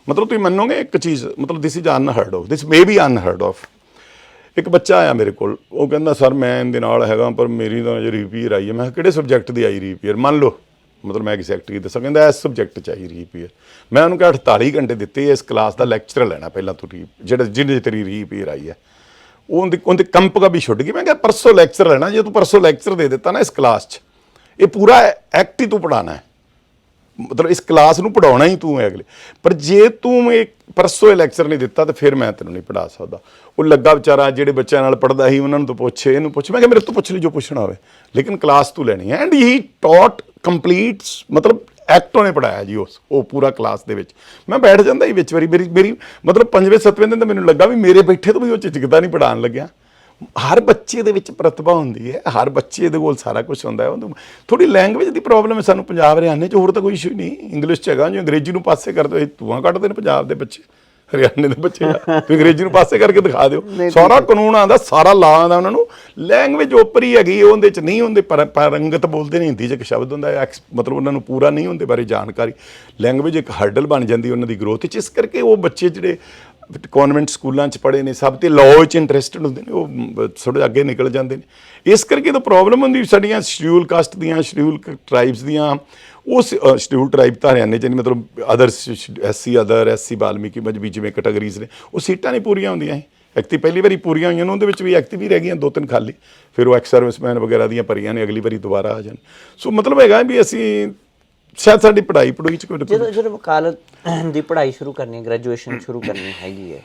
ਮਤਲਬ ਤੁਸੀਂ ਮੰਨੋਗੇ ਇੱਕ ਚੀਜ਼, ਮਤਲਬ this is unheard of this may be unheard of ਇੱਕ ਬੱਚਾ ਆਇਆ ਮੇਰੇ ਕੋਲ, ਉਹ ਕਹਿੰਦਾ, ਸਰ, ਮੈਂ ਇਹਦੇ ਨਾਲ ਹੈਗਾ, ਪਰ ਮੇਰੀ ਤਾਂ ਜਿਹੜੀ ਰੀਪੀਅਰ ਆਈ ਹੈ। ਮੈਂ ਕਿਹਾ, ਕਿਹੜੇ ਸਬਜੈਕਟ ਦੀ ਆਈ ਰੀਪੀਅਰ ਮੰਨ ਲਓ ਮਤਲਬ ਮੈਂ ਐਗਜੈਕਟਲੀ ਦੱਸਾਂ, ਕਹਿੰਦਾ ਇਸ ਸਬਜੈਕਟ ਚ ਆਈ ਰੀਪੀਅਰ ਮੈਂ ਉਹਨੂੰ ਕਿਹਾ 48 ਘੰਟੇ ਦਿੱਤੇ ਇਸ ਕਲਾਸ ਦਾ ਲੈਕਚਰ ਲੈਣਾ ਪਹਿਲਾਂ ਤੂੰ ਰੀ ਜਿਹੜਾ, ਜਿਹਨੇ ਤੇਰੀ ਰੀਪੀਅਰ ਆਈ ਹੈ। ਉਹ ਉਹਦੀ ਉਹਦੀ ਕੰਪ ਵੀ ਛੁੱਟ ਗਈ? ਮੈਂ ਕਿਹਾ, ਪਰਸੋਂ ਲੈਕਚਰ ਲੈਣਾ, ਜੇ ਤੂੰ ਪਰਸੋਂ ਲੈਕਚਰ ਦੇ ਦਿੱਤਾ ਨਾ ਇਸ ਕਲਾਸ 'ਚ, ਇਹ ਪੂਰਾ ਐਕਟ ਹੀ ਤੂੰ ਪੜਾਣਾ ਹੈ। ਮਤਲਬ ਇਸ ਕਲਾਸ ਨੂੰ ਪੜਾਉਣਾ ਹੀ ਤੂੰ ਹੈ ਅਗਲੇ। ਪਰ ਜੇ ਤੂੰ ਇਹ ਪਰਸੋਂ ਇਹ ਲੈਕਚਰ ਨਹੀਂ ਦਿੱਤਾ, ਤਾਂ ਫਿਰ ਮੈਂ ਤੈਨੂੰ ਨਹੀਂ ਪੜਾ ਸਕਦਾ। ਉਹ ਲੱਗਾ ਵਿਚਾਰਾ, ਜਿਹੜੇ ਬੱਚਿਆਂ ਨਾਲ ਪੜਦਾ ਸੀ, ਉਹਨਾਂ ਨੂੰ ਤਾਂ ਪੁੱਛੇ, ਇਹਨੂੰ ਪੁੱਛ। ਮੈਂ ਕਿਹਾ, ਮੇਰੇ ਤੋਂ ਪੁੱਛ ਲਈ ਜੋ ਪੁੱਛਣਾ ਹੋਵੇ। ਲੇਕਿਨ ਕਲਾਸ ਤੂੰ ਲੈਣੀ ਹੈ। ਐਂਡ ਹੀ ਟੌਟ ਕੰਪਲੀਟ ਮਤਲਬ ਐਕਟ ਉਹਨੇ ਪੜਾਇਆ ਜੀ ਉਸ, ਉਹ ਪੂਰਾ ਕਲਾਸ ਦੇ ਵਿੱਚ। ਮੈਂ ਬੈਠ ਜਾਂਦਾ ਹੀ ਵਿੱਚ ਵਾਰੀ, ਮੇਰੀ ਮੇਰੀ ਮਤਲਬ ਪੰਜਵੇਂ, ਸੱਤਵੇਂ ਦਿਨ ਤਾਂ ਮੈਨੂੰ ਲੱਗਾ ਵੀ ਮੇਰੇ ਬੈਠੇ ਤੋਂ ਵੀ ਉਹ ਝਿਜਕਦਾ ਨਹੀਂ ਪੜਾਉਣ ਲੱਗਿਆ। ਹਰ ਬੱਚੇ ਦੇ ਵਿੱਚ ਪ੍ਰਤਿਭਾ ਹੁੰਦੀ ਹੈ, ਹਰ ਬੱਚੇ ਦੇ ਕੋਲ ਸਾਰਾ ਕੁਝ ਹੁੰਦਾ ਹੈ। ਉਹਨੂੰ ਥੋੜੀ ਲੈਂਗੁਏਜ ਦੀ ਪ੍ਰੋਬਲਮ ਹੈ, ਸਾਨੂੰ ਪੰਜਾਬ ਹਰਿਆਣੇ 'ਚ ਹੋਰ ਤਾਂ ਕੋਈ ਇਸ਼ੂ ਨਹੀਂ। ਇੰਗਲਿਸ਼ 'ਚ ਹੈਗਾ, ਜੋ ਅੰਗਰੇਜ਼ੀ ਨੂੰ ਪਾਸੇ ਕਰ ਦੋ ਤੂਆਂ ਕੱਢਦੇ ਨੇ ਪੰਜਾਬ ਦੇ ਬੱਚੇ। ਹਰਿਆਣੇ ਦੇ ਬੱਚੇ ਆ। ਤੁਸੀਂ ਅੰਗਰੇਜ਼ੀ ਨੂੰ ਪਾਸੇ ਕਰਕੇ ਦਿਖਾ ਦਿਓ। ਸਾਰਾ ਕਾਨੂੰਨ ਆਂਦਾ ਸਾਰਾ ਲਾ ਆਂਦਾ ਉਹਨਾਂ ਨੂੰ। ਲੈਂਗੁਏਜ ਉਪਰੀ ਹੈਗੀ ਉਹਦੇ 'ਚ ਨਹੀਂ ਹੁੰਦੇ ਪਰ ਪਰੰਗਤ ਬੋਲਦੇ ਨਹੀਂ ਹਿੰਦੀ 'ਚ ਇੱਕ ਸ਼ਬਦ ਹੁੰਦਾ ਹੈ। ਮਤਲਬ ਉਹਨਾਂ ਨੂੰ ਪੂਰਾ ਨਹੀਂ ਹੁੰਦੇ ਬਾਰੇ ਜਾਣਕਾਰੀ। ਲੈਂਗੁਏਜ ਇੱਕ ਹਰਡਲ ਬਣ ਜਾਂਦੀ ਉਹਨਾਂ ਦੀ ਗਰੋਥ 'ਚ। ਇਸ ਕਰਕੇ ਉਹ ਬੱਚੇ ਜਿਹੜੇ ਕਨਵੈਂਟ ਸਕੂਲਾਂ 'ਚ ਪੜ੍ਹੇ ਨੇ ਸਭ ਤੇ ਲਾਅ 'ਚ ਇੰਟਰਸਟਡ ਹੁੰਦੇ ਨੇ ਉਹ ਥੋੜੇ ਅੱਗੇ ਨਿਕਲ ਜਾਂਦੇ ਨੇ। ਇਸ ਕਰਕੇ ਤਾਂ ਪ੍ਰੋਬਲਮ ਹੁੰਦੀ ਸਾਡੀਆਂ ਸ਼ਡਿਊਲ ਕਾਸਟ ਦੀਆਂ ਸ਼ਡਿਊਲ ਟ੍ਰਾਈਬਸ ਦੀਆਂ ਉਸ ਸ਼ਡਿਊਲ ਟ੍ਰਾਈਬ ਤਾਂ ਹਰਿਆਣੇ 'ਚ ਨਹੀਂ ਮਤਲਬ other SC other SC Balmiki Mazhabi ਜਿਵੇਂ ਕੈਟਾਗਰੀਜ਼ ਨੇ ਉਹ ਸੀਟਾਂ ਨਹੀਂ ਪੂਰੀਆਂ ਹੁੰਦੀਆਂ ਸੀ ਐਕਟੀ ਪਹਿਲੀ ਵਾਰੀ ਪੂਰੀਆਂ ਹੋਈਆਂ ਨੇ ਉਹਦੇ ਵਿੱਚ ਵੀ ਐਕਟੀ ਵੀ ਰਹਿ ਗਈਆਂ ਦੋ ਤਿੰਨ ਖਾਲੀ। ਫਿਰ ਉਹ ਐਕਸ ਸਰਵਿਸਮੈਨ ਵਗੈਰਾ ਦੀਆਂ ਭਰੀਆਂ ਨੇ ਅਗਲੀ ਵਾਰੀ ਦੁਬਾਰਾ ਆ ਜਾਣ। ਸੋ ਮਤਲਬ ਹੈਗਾ ਵੀ ਅਸੀਂ ਸ਼ਾਇਦ ਸਾਡੀ ਪੜ੍ਹਾਈ ਪੜੂਈ 'ਚ ਕੋਈ ਜਦੋਂ ਜਦੋਂ ਵਕਾਲਤ ਦੀ ਪੜ੍ਹਾਈ ਸ਼ੁਰੂ ਕਰਨੀ ਹੈ ਗ੍ਰੈਜੂਏਸ਼ਨ ਸ਼ੁਰੂ ਕਰਨੀ ਹੈਗੀ ਹੈ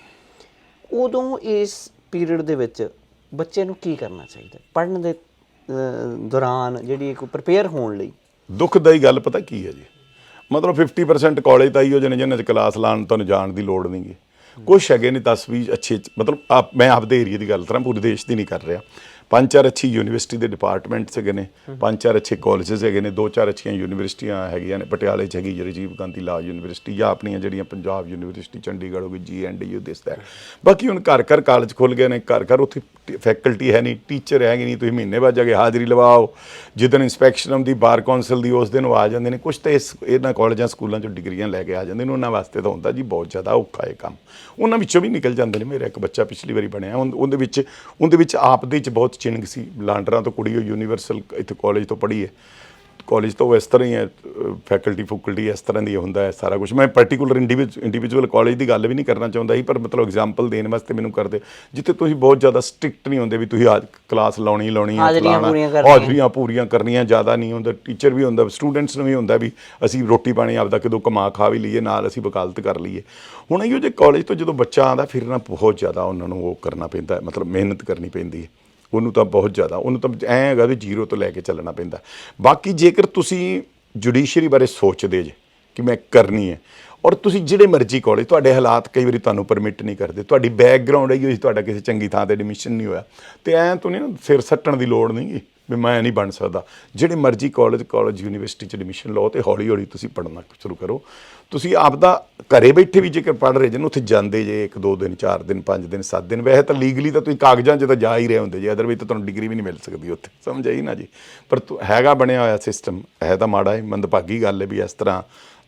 ਉਦੋਂ ਇਸ ਪੀਰੀਅਡ ਦੇ ਵਿੱਚ ਬੱਚੇ ਨੂੰ ਕੀ ਕਰਨਾ ਚਾਹੀਦਾ? ਪੜ੍ਹਨ ਦੇ ਦੌਰਾਨ ਜਿਹੜੀ ਇੱਕ ਪ੍ਰਪੇਅਰ ਹੋਣ ਲਈ ਦੁੱਖਦਾਈ ਗੱਲ ਪਤਾ ਕੀ ਹੈ ਜੀ? ਮਤਲਬ 50% ਕਾਲਜ ਤਾਂ ਹੀ ਹੋ ਜਣੇ ਜਿਹਨਾਂ 'ਚ ਕਲਾਸ ਲਾਣ ਤੁਹਾਨੂੰ ਜਾਣ ਦੀ ਲੋੜ ਨਹੀਂਗੀ ਕੁਛ ਹੈਗੇ ਨੇ 10 20 ਅੱਛੇ ਮਤਲਬ ਆਪ, ਮੈਂ ਆਪਦੇ ਏਰੀਆ ਦੀ ਗੱਲ ਕਰਾਂ, ਪੂਰੇ ਦੇਸ਼ ਦੀ ਨਹੀਂ ਕਰ ਰਿਹਾ। ਪੰਜ ਚਾਰ ਅੱਛੀ ਯੂਨੀਵਰਸਿਟੀ ਦੇ ਡਿਪਾਰਟਮੈਂਟਸ ਹੈਗੇ ਨੇ ਪੰਜ ਚਾਰ ਅੱਛੇ ਕਾਲਜਸ ਹੈਗੇ ਨੇ, ਦੋ ਚਾਰ ਅੱਛੀਆਂ ਯੂਨੀਵਰਸਿਟੀਆਂ ਹੈਗੀਆਂ ਨੇ, ਪਟਿਆਲੇ 'ਚ ਹੈਗੀ ਰਾਜੀਵ ਗਾਂਧੀ ਲਾ ਯੂਨੀਵਰਸਿਟੀ ਜਾਂ ਆਪਣੀਆਂ ਜਿਹੜੀਆਂ ਪੰਜਾਬ ਯੂਨੀਵਰਸਿਟੀ, ਚੰਡੀਗੜ੍ਹ ਹੋ ਗਈ ਜੀ ਐਂਡ ਯੂ ਦਿਸ ਦੈਟ ਬਾਕੀ ਹੁਣ ਘਰ ਘਰ ਕਾਲਜ ਖੁੱਲ ਗਏ ਨੇ, ਘਰ ਘਰ ਉੱਥੇ ਫੈਕਲਟੀ ਹੈ ਨਹੀਂ ਟੀਚਰ ਹੈਗੇ ਨਹੀਂ, ਤੁਸੀਂ ਮਹੀਨੇ ਬਾਅਦ ਜਾ ਕੇ ਹਾਜ਼ਰੀ ਲਵਾਓ ਜਿੱਦਣ ਇਨਸਪੈਕਸ਼ਨ ਆਉਂਦੀ, ਬਾਰ ਕੌਂਸਲ ਦੀ, ਉਸ ਦਿਨ ਉਹ ਆ ਜਾਂਦੇ ਨੇ ਕੁਝ ਤਾਂ ਇਸ, ਇਹਨਾਂ ਕਾਲਜਾਂ ਸਕੂਲਾਂ ਚੋਂ ਡਿਗਰੀਆਂ ਲੈ ਕੇ ਆ ਜਾਂਦੇ ਨੇ, ਉਹਨਾਂ ਵਾਸਤੇ ਤਾਂ ਹੁੰਦਾ ਜੀ ਬਹੁਤ ਜ਼ਿਆਦਾ ਔਖਾ ਹੈ ਕੰਮ। ਉਹਨਾਂ ਵਿੱਚੋਂ ਵੀ ਨਿਕਲ ਜਾਂਦੇ ਨੇ, ਮੇਰਾ ਇੱਕ ਬੱਚਾ ਪਿਛਲੀ ਵਾਰੀ ਬਣਿਆ ਉਹਨ- ਉਹਦੇ ਵਿੱਚ ਉਹਦੇ ਵਿੱਚ ਆਪ ਦੇ ਵਿੱਚ ਬਹੁਤ ਚਿੰਗ ਸੀ। ਲਾਂਡਰਾਂ ਤੋਂ ਕੁੜੀ ਉਹ ਯੂਨੀਵਰਸਲ ਇੱਥੇ ਕਾਲਜ ਤੋਂ ਪੜ੍ਹੀ ਹੈ। ਕਾਲਜ ਤੋਂ ਇਸ ਤਰ੍ਹਾਂ ਹੀ ਹੈ ਫੈਕਲਟੀ ਫੈਕਲਟੀ ਇਸ ਤਰ੍ਹਾਂ ਦੀ ਹੁੰਦਾ ਹੈ ਸਾਰਾ ਕੁਝ ਮੈਂ ਪਾਰਟਿਕੂਲਰ ਇੰਡੀਵਿਜੂਅਲ ਕਾਲਜ ਦੀ ਗੱਲ ਵੀ ਨਹੀਂ ਕਰਨਾ ਚਾਹੁੰਦਾ ਸੀ ਪਰ ਮਤਲਬ ਐਗਜ਼ਾਮਪਲ ਦੇਣ ਵਾਸਤੇ ਮੈਨੂੰ ਕਰਦੇ। ਜਿੱਥੇ ਤੁਸੀਂ ਬਹੁਤ ਜ਼ਿਆਦਾ ਸਟ੍ਰਿਕਟ ਨਹੀਂ ਹੁੰਦੇ ਵੀ ਤੁਸੀਂ ਅੱਜ ਕਲਾਸ ਲਾਉਣੀ ਲਾਉਣੀ ਹੈ ਹਾਜ਼ਰੀਆਂ ਫਲਾਣਾ। ਪੂਰੀਆਂ ਕਰਨੀਆਂ। ਹਾਜ਼ਰੀਆਂ ਪੂਰੀਆਂ ਕਰਨੀਆਂ ਜ਼ਿਆਦਾ ਨਹੀਂ ਹੁੰਦਾ। ਟੀਚਰ ਵੀ ਹੁੰਦਾ ਸਟੂਡੈਂਟਸ ਨੂੰ ਵੀ ਹੁੰਦਾ ਵੀ ਅਸੀਂ ਰੋਟੀ ਪਾਣੀ ਆਪਦਾ ਕਿਦੋਂ ਕਮਾ ਖਾ ਵੀ ਲਈਏ ਨਾਲ ਅਸੀਂ ਵਕਾਲਤ ਕਰ ਲਈਏ। ਹੁਣ ਇਹੋ ਜੇ ਕਾਲਜ ਤੋਂ ਜਦੋਂ ਬੱਚਾ ਆਉਂਦਾ ਫਿਰ ਨਾ ਬਹੁਤ ਜ਼ਿਆਦਾ ਉਹਨਾਂ ਨੂੰ ਉਹ ਕਰਨਾ ਪੈਂਦਾ ਮਤਲਬ ਮਿਹਨਤ ਕਰਨੀ ਪੈਂਦੀ ਹੈ। ਉਹਨੂੰ ਤਾਂ ਬਹੁਤ ਜ਼ਿਆਦਾ, ਉਹਨੂੰ ਤਾਂ ਐਂ ਹੈਗਾ ਵੀ ਜ਼ੀਰੋ ਤੋਂ ਲੈ ਕੇ ਚੱਲਣਾ ਪੈਂਦਾ। ਬਾਕੀ ਜੇਕਰ ਤੁਸੀਂ ਜੁਡੀਸ਼ਰੀ ਬਾਰੇ ਸੋਚਦੇ ਜੇ ਕਿ ਮੈਂ ਕਰਨੀ ਹੈ, ਔਰ ਤੁਸੀਂ ਜਿਹੜੇ ਮਰਜ਼ੀ ਕਾਲਜ ਤੁਹਾਡੇ ਹਾਲਾਤ ਕਈ ਵਾਰੀ ਤੁਹਾਨੂੰ ਪਰਮਿਟ ਨਹੀਂ ਕਰਦੇ, ਤੁਹਾਡੀ ਬੈਕਗ੍ਰਾਉਂਡ ਹੈ ਹੋਈ, ਤੁਹਾਡਾ ਕਿਸੇ ਚੰਗੀ ਥਾਂ ਤੇ ਐਡਮਿਸ਼ਨ ਨਹੀਂ ਹੋਇਆ, ਤੇ ਐਂ ਤੋਂ ਨਹੀਂ ਨਾ ਸਿਰ ਸੱਟਣ ਦੀ ਲੋੜ ਨਹੀਂ ਗੀ ਵੀ ਮੈਂ ਨਹੀਂ ਬਣ ਸਕਦਾ। ਜਿਹੜੇ ਮਰਜ਼ੀ ਕਾਲਜ ਕਾਲਜ ਯੂਨੀਵਰਸਿਟੀ ਚ ਐਡਮਿਸ਼ਨ ਲਓ ਤੇ ਹੌਲੀ ਹੌਲੀ ਤੁਸੀਂ ਪੜ੍ਹਨਾ ਸ਼ੁਰੂ ਕਰੋ। ਤੁਸੀਂ ਆਪਦਾ ਘਰੇ ਬੈਠੇ ਵੀ ਜੇਕਰ ਪੜ੍ਹ ਰਹੇ ਜੇ ਨਾ ਉੱਥੇ ਜਾਂਦੇ ਜੇ, ਇੱਕ, ਦੋ ਦਿਨ, ਚਾਰ ਦਿਨ, ਪੰਜ ਦਿਨ, ਸੱਤ ਦਿਨ, ਵੈਸੇ ਤਾਂ ਲੀਗਲੀ ਤਾਂ ਤੁਸੀਂ ਕਾਗਜ਼ਾਂ 'ਚ ਤਾਂ ਜਾ ਹੀ ਰਹੇ ਹੁੰਦੇ ਜੇ ਅਦਰਵਾਈਜ਼ ਤਾਂ ਤੁਹਾਨੂੰ ਡਿਗਰੀ ਵੀ ਨਹੀਂ ਮਿਲ ਸਕਦੀ ਉੱਥੇ। ਸਮਝ ਆਈ ਨਾ ਜੀ? ਪਰ ਤੁ- ਹੈਗਾ ਬਣਿਆ ਹੋਇਆ ਸਿਸਟਮ ਹੈ ਤਾਂ ਮਾੜਾ ਹੈ, ਮੰਦਭਾਗੀ ਗੱਲ ਹੈ ਵੀ ਇਸ ਤਰ੍ਹਾਂ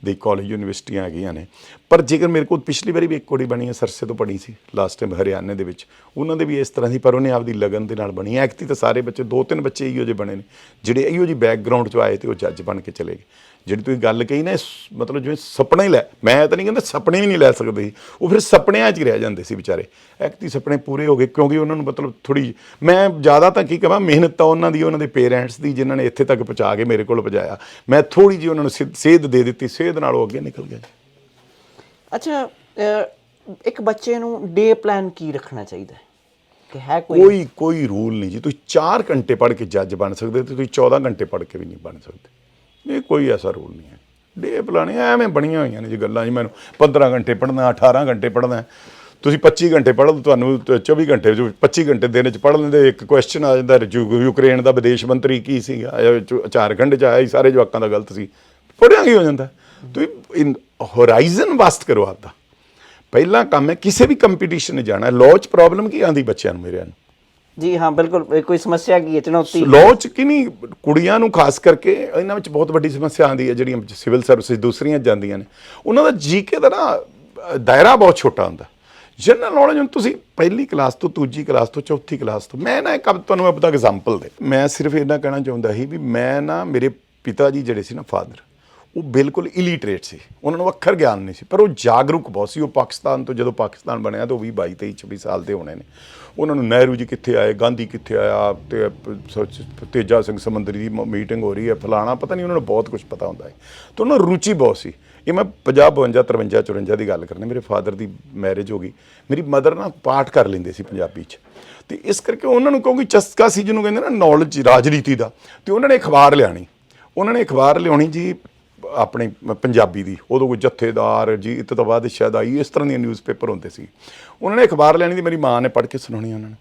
ਦੀ ਕਾਲਜ ਯੂਨੀਵਰਸਿਟੀਆਂ ਹੈਗੀਆਂ ਨੇ। ਪਰ ਜੇਕਰ ਮੇਰੇ ਕੋਲ ਪਿਛਲੀ ਵਾਰੀ ਵੀ ਇੱਕ ਕੁੜੀ ਬਣੀ ਹੈ, ਸਰਸੇ ਤੋਂ ਪੜ੍ਹੀ ਸੀ ਲਾਸਟ ਟਾਈਮ ਹਰਿਆਣੇ ਦੇ ਵਿੱਚ, ਉਹਨਾਂ ਦੇ ਵੀ ਇਸ ਤਰ੍ਹਾਂ ਦੀ, ਪਰ ਉਹਨੇ ਆਪਦੀ ਲਗਨ ਦੇ ਨਾਲ ਬਣੀ ਐਕਤੀ ਤਾਂ ਸਾਰੇ ਬੱਚੇ ਦੋ ਤਿੰਨ ਬੱਚੇ ਇਹੋ ਜਿਹੇ ਬਣੇ ਨੇ, ਜਿਹੜੇ ਇਹੋ ਜਿਹੀ ਬੈਕਗ੍ਰਾਉਂਡ ਚੋਂ ਆਏ ਤੇ ਉਹ ਜੱਜ ਬਣ ਕੇ ਚਲੇ ਗਏ। ਜਿਹੜੀ ਤੁਸੀਂ ਗੱਲ ਕਹੀ ਨਾ ਇਹ ਮਤਲਬ ਜਿਵੇਂ ਸੁਪਨਾ ਹੀ ਲੈ, ਮੈਂ ਤਾਂ ਨਹੀਂ ਕਹਿੰਦਾ ਸੁਪਨੇ ਵੀ ਨਹੀਂ ਲੈ ਸਕਦੇ ਸੀ, ਉਹ ਫਿਰ ਸੁਪਨਿਆਂ 'ਚ ਹੀ ਰਹਿ ਜਾਂਦੇ ਸੀ ਵਿਚਾਰੇ। ਐਕਤੀ ਸੁਪਨੇ ਪੂਰੇ ਹੋ ਗਏ, ਕਿਉਂਕਿ ਉਹਨਾਂ ਨੂੰ ਮਤਲਬ ਥੋੜੀ ਮੈਂ ਜ਼ਿਆਦਾ ਤਾਂ ਕੀ ਕਹਾਂ ਮਿਹਨਤ ਤਾਂ ਉਹਨਾਂ ਦੀ, ਉਹਨਾਂ ਦੇ ਪੇਰੈਂਟਸ ਦੀ, ਜਿਨ੍ਹਾਂ ਨੇ ਇੱਥੇ ਤੱਕ ਪਹੁੰਚਾ ਕੇ ਮੇਰੇ ਕੋਲ ਪਹੁੰਚਾਇਆ। ਮੈਂ ਥੋੜੀ ਜਿਹੀ ਉਹਨਾਂ ਨੂੰ ਸਿ- ਸੇਧ ਦੇ ਦਿੱਤੀ, ਸੇਧ ਨਾਲ ਉਹ ਅੱਗੇ ਨਿਕਲ ਗਿਆ ਅੱਛਾ ਇੱਕ ਬੱਚੇ ਨੂੰ ਡੇ ਪਲਾਨ ਕੀ ਰੱਖਣਾ ਚਾਹੀਦਾ ਹੈ? ਕਿ ਹੈ ਕੋਈ ਕੋਈ ਕੋਈ ਰੂਲ ਨਹੀਂ ਜੀ। ਤੁਸੀਂ 4 ਘੰਟੇ ਪੜ੍ਹ ਕੇ ਜੱਜ ਬਣ ਸਕਦੇ ਤੇ ਤੁਸੀਂ 14 ਘੰਟੇ ਪੜ੍ਹ ਕੇ ਵੀ ਨਹੀਂ ਬਣ ਸਕਦੇ। ਇਹ ਕੋਈ ਐਸਾ ਰੂਲ ਨਹੀਂ ਹੈ। ਡੇ ਪਲਾਨੇ ਐਵੇਂ ਬਣੀਆਂ ਹੋਈਆਂ ਨੇ ਜੀ ਗੱਲਾਂ ਜੀ ਮੈਨੂੰ। 15 ਘੰਟੇ ਪੜ੍ਹਨਾ 18 ਘੰਟੇ ਪੜ੍ਹਨਾ ਤੁਸੀਂ 25 ਘੰਟੇ ਪੜ੍ਹ ਲਓ ਤੁਹਾਨੂੰ ਤੇ 24 ਘੰਟੇ ਜੋ 25 ਘੰਟੇ ਦਿਨ ਚ ਪੜ੍ਹ ਲੈਂਦੇ। ਇੱਕ ਕੁਐਸਚਨ ਆ ਜਾਂਦਾ ਯੂ- ਯੂਕਰੇਨ ਦਾ ਵਿਦੇਸ਼ ਮੰਤਰੀ ਕੀ ਸੀਗਾ? ਇਹ ਝਾਰਖੰਡ ਚ ਆਇਆ ਸੀ, ਸਾਰੇ ਜਵਾਕਾਂ ਦਾ ਗਲਤ ਸੀ। ਪੜ੍ਹਿਆ ਕੀ ਹੋ ਜਾਂਦਾ? ਤੁਸੀਂ ਹੋਰਾਈਜ਼ਨ ਵਾਸਟ ਕਰੋ ਆਪਦਾ। ਪਹਿਲਾ ਕੰਮ ਹੈ ਕਿਸੇ ਵੀ ਕੰਪੀਟੀਸ਼ਨ 'ਚ ਜਾਣਾ ਲਾਅ 'ਚ ਪ੍ਰੋਬਲਮ ਕੀ ਆਂਦੀ ਬੱਚਿਆਂ ਨੂੰ ਮੇਰਿਆਂ ਨੂੰ। ਜੀ ਹਾਂ ਬਿਲਕੁਲ। ਕੋਈ ਸਮੱਸਿਆ ਕੀ ਹੈ? ਚੁਣੌਤੀ? ਲਾਅ 'ਚ ਕਿ ਨਹੀਂ ਕੁੜੀਆਂ ਨੂੰ ਖਾਸ ਕਰਕੇ ਇਹਨਾਂ ਵਿੱਚ ਬਹੁਤ ਵੱਡੀ ਸਮੱਸਿਆ ਆਂਦੀ ਹੈ ਜਿਹੜੀਆਂ ਸਿਵਲ ਸਰਵਿਸਿਜ਼ ਦੂਸਰੀਆਂ ਜਾਂਦੀਆਂ ਨੇ। ਉਹਨਾਂ ਦਾ ਜੀਕੇ ਦਾ ਨਾ ਦਾਇਰਾ ਬਹੁਤ ਛੋਟਾ ਹੁੰਦਾ। ਜਨਰਲ ਨੌਲੇਜ ਹੁਣ ਤੁਸੀਂ ਪਹਿਲੀ ਕਲਾਸ ਤੋਂ ਦੂਜੀ ਕਲਾਸ ਤੋਂ ਚੌਥੀ ਕਲਾਸ ਤੋਂ ਮੈਂ ਨਾ ਇੱਕ ਤੁਹਾਨੂੰ ਆਪਦਾ ਐਗਜ਼ਾਮਪਲ ਦੇ ਮੈਂ ਸਿਰਫ ਇਹਨਾਂ ਕਹਿਣਾ ਚਾਹੁੰਦਾ ਸੀ ਵੀ ਮੈਂ ਨਾ ਮੇਰੇ ਪਿਤਾ ਜੀ ਜਿਹੜੇ ਸੀ ਨਾ ਫਾਦਰ ਉਹ ਬਿਲਕੁਲ ਇਲੀਟਰੇਟ ਸੀ। ਉਹਨਾਂ ਨੂੰ ਅੱਖਰ ਗਿਆਨ ਨਹੀਂ ਸੀ। ਪਰ ਉਹ ਜਾਗਰੂਕ ਬਹੁਤ ਸੀ। ਉਹ ਪਾਕਿਸਤਾਨ ਤੋਂ ਜਦੋਂ ਪਾਕਿਸਤਾਨ ਬਣਿਆ ਤਾਂ ਉਹ ਵੀ 22 23 26 ਸਾਲ ਦੇ ਹੋਣੇ ਨੇ। ਉਹਨਾਂ ਨੂੰ ਨਹਿਰੂ ਜੀ ਕਿੱਥੇ ਆਏ, ਗਾਂਧੀ ਕਿੱਥੇ ਆਇਆ ਤੇ ਤੇਜਾ ਸਿੰਘ ਸਮੁੰਦਰੀ ਦੀ ਮੀਟਿੰਗ ਹੋ ਰਹੀ ਹੈ, ਫਲਾਣਾ, ਪਤਾ ਨਹੀਂ ਉਹਨਾਂ ਨੂੰ ਬਹੁਤ ਕੁਝ ਪਤਾ ਹੁੰਦਾ ਹੈ। ਤੇ ਉਹਨਾਂ ਨੂੰ ਰੁਚੀ ਬਹੁਤ ਸੀ। ਇਹ ਮੈਂ 50 52 53 54 ਦੀ ਗੱਲ ਕਰਨੀ, ਮੇਰੇ ਫਾਦਰ ਦੀ ਮੈਰਿਜ ਹੋ ਗਈ। ਮੇਰੀ ਮਦਰ ਨਾ ਪਾਠ ਕਰ ਲੈਂਦੇ ਸੀ ਪੰਜਾਬੀ 'ਚ। ਤੇ ਇਸ ਕਰਕੇ ਉਹਨਾਂ ਨੂੰ ਕਿਉਂਕਿ ਚਸਕਾ ਸੀ ਜਿਹਨੂੰ ਕਹਿੰਦੇ ਨਾ ਨੌਲੇਜ ਰਾਜਨੀਤੀ ਦਾ, ਤੇ ਉਹਨਾਂ ਨੇ ਅਖਬਾਰ ਲਿਆਣੀ ਉਹਨਾਂ ਨੇ ਅਖਬਾਰ ਲਿਆਉਣੀ ਜੀ ਆਪਣੇ ਪੰਜਾਬੀ ਦੀ ਉਦੋਂ ਕੋਈ ਜਥੇਦਾਰ ਜੀ ਇਤ ਤੋਂ ਬਾਅਦ ਸ਼ਦਾਈ ਇਸ ਤਰ੍ਹਾਂ ਦੀਆਂ ਨਿਊਜ਼ਪੇਪਰ ਹੁੰਦੇ ਸੀ। ਉਹਨਾਂ ਨੇ ਅਖਬਾਰ ਲੈਣੀ ਦੀ ਮੇਰੀ ਮਾਂ ਨੇ ਪੜ੍ਹ ਕੇ ਸੁਣਾਉਣੀ ਉਹਨਾਂ ਨੇ।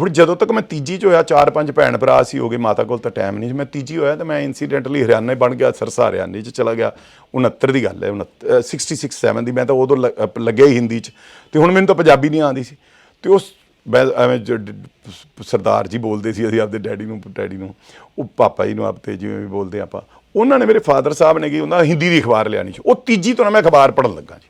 ਹੁਣ ਜਦੋਂ ਤੱਕ ਮੈਂ ਤੀਜੀ ਚ ਹੋਇਆ ਚਾਰ ਪੰਜ ਭੈਣ ਭਰਾ ਸੀ ਹੋ ਗਏ ਮਾਤਾ ਕੋਲ ਤਾਂ ਟਾਈਮ ਨਹੀਂ ਸੀ। ਮੈਂ ਤੀਜੀ ਹੋਇਆ ਤਾਂ ਮੈਂ ਇਨਸੀਡੈਂਟਲੀ ਹਰਿਆਣਾ ਬਣ ਗਿਆ ਸਰਸਾ ਹਰਿਆਣੇ ਚ ਚਲਾ ਗਿਆ। 69 ਦੀ ਗੱਲ ਹੈ 69 ਅ, 66 7 ਦੀ ਮੈਂ ਤਾਂ ਉਦੋਂ ਲੱਗਿਆ ਹੀ ਹਿੰਦੀ ਚ। ਤੇ ਹੁਣ ਮੈਨੂੰ ਤਾਂ ਪੰਜਾਬੀ ਨਹੀਂ ਆਉਂਦੀ ਸੀ। ਤੇ ਉਸ ਮੈਂ ਐਵੇਂ ਸਰਦਾਰ ਜੀ ਬੋਲਦੇ ਸੀ ਅਸੀਂ ਆਪਦੇ ਡੈਡੀ ਨੂੰ ਡੈਡੀ ਨੂੰ ਉਹ ਪਾਪਾ ਜੀ ਨੂੰ ਆਪਤੇ ਜਿਵੇਂ ਵੀ ਬੋਲਦੇ ਆਪਾਂ। ਉਹਨਾਂ ਨੇ ਮੇਰੇ ਫਾਦਰ ਸਾਹਿਬ ਨੇ ਕੀ ਉਹਨਾਂ ਹਿੰਦੀ ਦੀ ਅਖਬਾਰ ਲਿਆਣੀ ਸੀ। ਉਹ ਤੀਜੀ ਤੋਂ ਨਾ ਮੈਂ ਅਖਬਾਰ ਪੜ੍ਹਨ ਲੱਗਾ ਜੀ।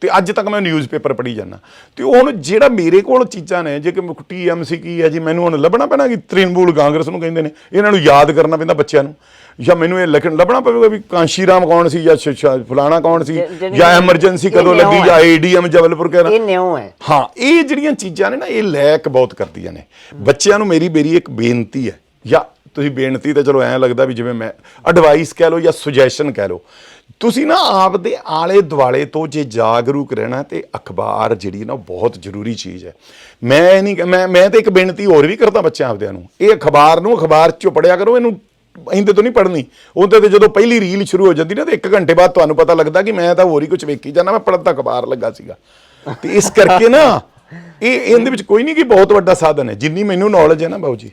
ਤੇ ਅੱਜ ਤੱਕ ਮੈਂ ਨਿਊਜ਼ਪੇਪਰ ਪੜ੍ਹੀ ਜਾਂਦਾ। ਤੇ ਉਹ ਹੁਣ ਜਿਹੜਾ ਮੇਰੇ ਕੋਲ ਚੀਜ਼ਾਂ ਨੇ ਜੇ ਕਿ ਟੀਐਮਸੀ ਕੀ ਹੈ ਜੀ ਮੈਨੂੰ ਹੁਣ ਲੱਭਣਾ ਪੈਣਾ ਕਿ ਤ੍ਰਿਣਮੂਲ ਕਾਂਗਰਸ ਨੂੰ ਕਹਿੰਦੇ ਨੇ। ਇਹਨਾਂ ਨੂੰ ਯਾਦ ਕਰਨਾ ਪੈਂਦਾ ਬੱਚਿਆਂ ਨੂੰ। ਜਾਂ ਮੈਨੂੰ ਇਹ ਲਿਖਣ ਲੱਭਣਾ ਪਵੇਗਾ ਵੀ ਕਾਂਸ਼ੀ ਰਾਮ ਕੌਣ ਸੀ ਜਾਂ ਫਲਾਣਾ ਕੌਣ ਸੀ ਜਿ- ਐਮਰਜੈਂਸੀ ਕਦੋਂ ਲੱਗੀ। ਜਾਂ ਏਡੀਐਮ ਜਬਲਪੁਰ ਕਹਿਣਾ ਇਹ ਨਿਉ ਹੈ। ਹਾਂ ਇਹ ਜਿਹੜੀਆਂ ਚੀਜ਼ਾਂ ਨੇ ਨਾ ਇਹ ਲੈਕ ਬਹੁਤ ਕਰਦੀਆਂ ਨੇ। ਬੱਚਿਆਂ ਨੂੰ ਮੇਰੀ ਮੇਰੀ ਇੱਕ ਬੇਨਤੀ ਹੈ ਜਾਂ ਤੁਸੀਂ ਬੇਨਤੀ ਤਾਂ ਚਲੋ ਐਂ ਲੱਗਦਾ ਵੀ ਜਿਵੇਂ ਮੈਂ ਐਡਵਾਈਸ ਕਹਿ ਲਓ ਜਾਂ ਸੁਜੈਸ਼ਨ ਕਹਿ ਲਓ। ਤੁਸੀਂ ਨਾ ਆਪ ਦੇ ਆਲੇ ਦੁਆਲੇ ਤੋਂ ਜੇ ਜਾਗਰੂਕ ਰਹਿਣਾ ਤੇ ਅਖਬਾਰ ਜਿਹੜੀ ਨਾ ਉਹ ਬਹੁਤ ਜ਼ਰੂਰੀ ਚੀਜ਼ ਹੈ। ਮੈਂ ਇਹ ਨਹੀਂ ਮੈਂ ਮੈਂ ਤਾਂ ਇੱਕ ਬੇਨਤੀ ਹੋਰ ਵੀ ਕਰਦਾ ਬੱਚਿਆਂ ਆਪਦਿਆਂ ਨੂੰ। ਇਹ ਅਖਬਾਰ ਨੂੰ ਅਖਬਾਰ ਚੋਂ ਪੜਿਆ ਕਰੋ, ਇਹਨੂੰ ਇਹਦੇ ਤੋਂ ਨਹੀਂ ਪੜਨੀ ਉਹਦੇ ਤੇ ਜਦੋਂ ਪਹਿਲੀ ਰੀਲ ਸ਼ੁਰੂ ਹੋ ਜਾਂਦੀ ਨਾ ਤੇ 1 ਘੰਟੇ ਬਾਅਦ ਤੁਹਾਨੂੰ ਪਤਾ ਲੱਗਦਾ ਕਿ ਮੈਂ ਤਾਂ ਹੋਰ ਹੀ ਕੁਝ ਵੇਖੀ ਜਾਂਦਾ, ਮੈਂ ਪੜਨ ਤਾਂ ਅਖਬਾਰ ਲੱਗਾ ਸੀਗਾ। ਤੇ ਇਸ ਕਰਕੇ ਨਾ ਇਹ, ਇਹਦੇ ਵਿੱਚ ਕੋਈ ਨਹੀਂ ਕਿ ਬਹੁਤ ਵੱਡਾ ਸਾਧਨ ਹੈ। ਜਿੰਨੀ ਮੈਨੂੰ ਨੌਲੇਜ ਹੈ ਨਾ ਬਾਊ ਜੀ।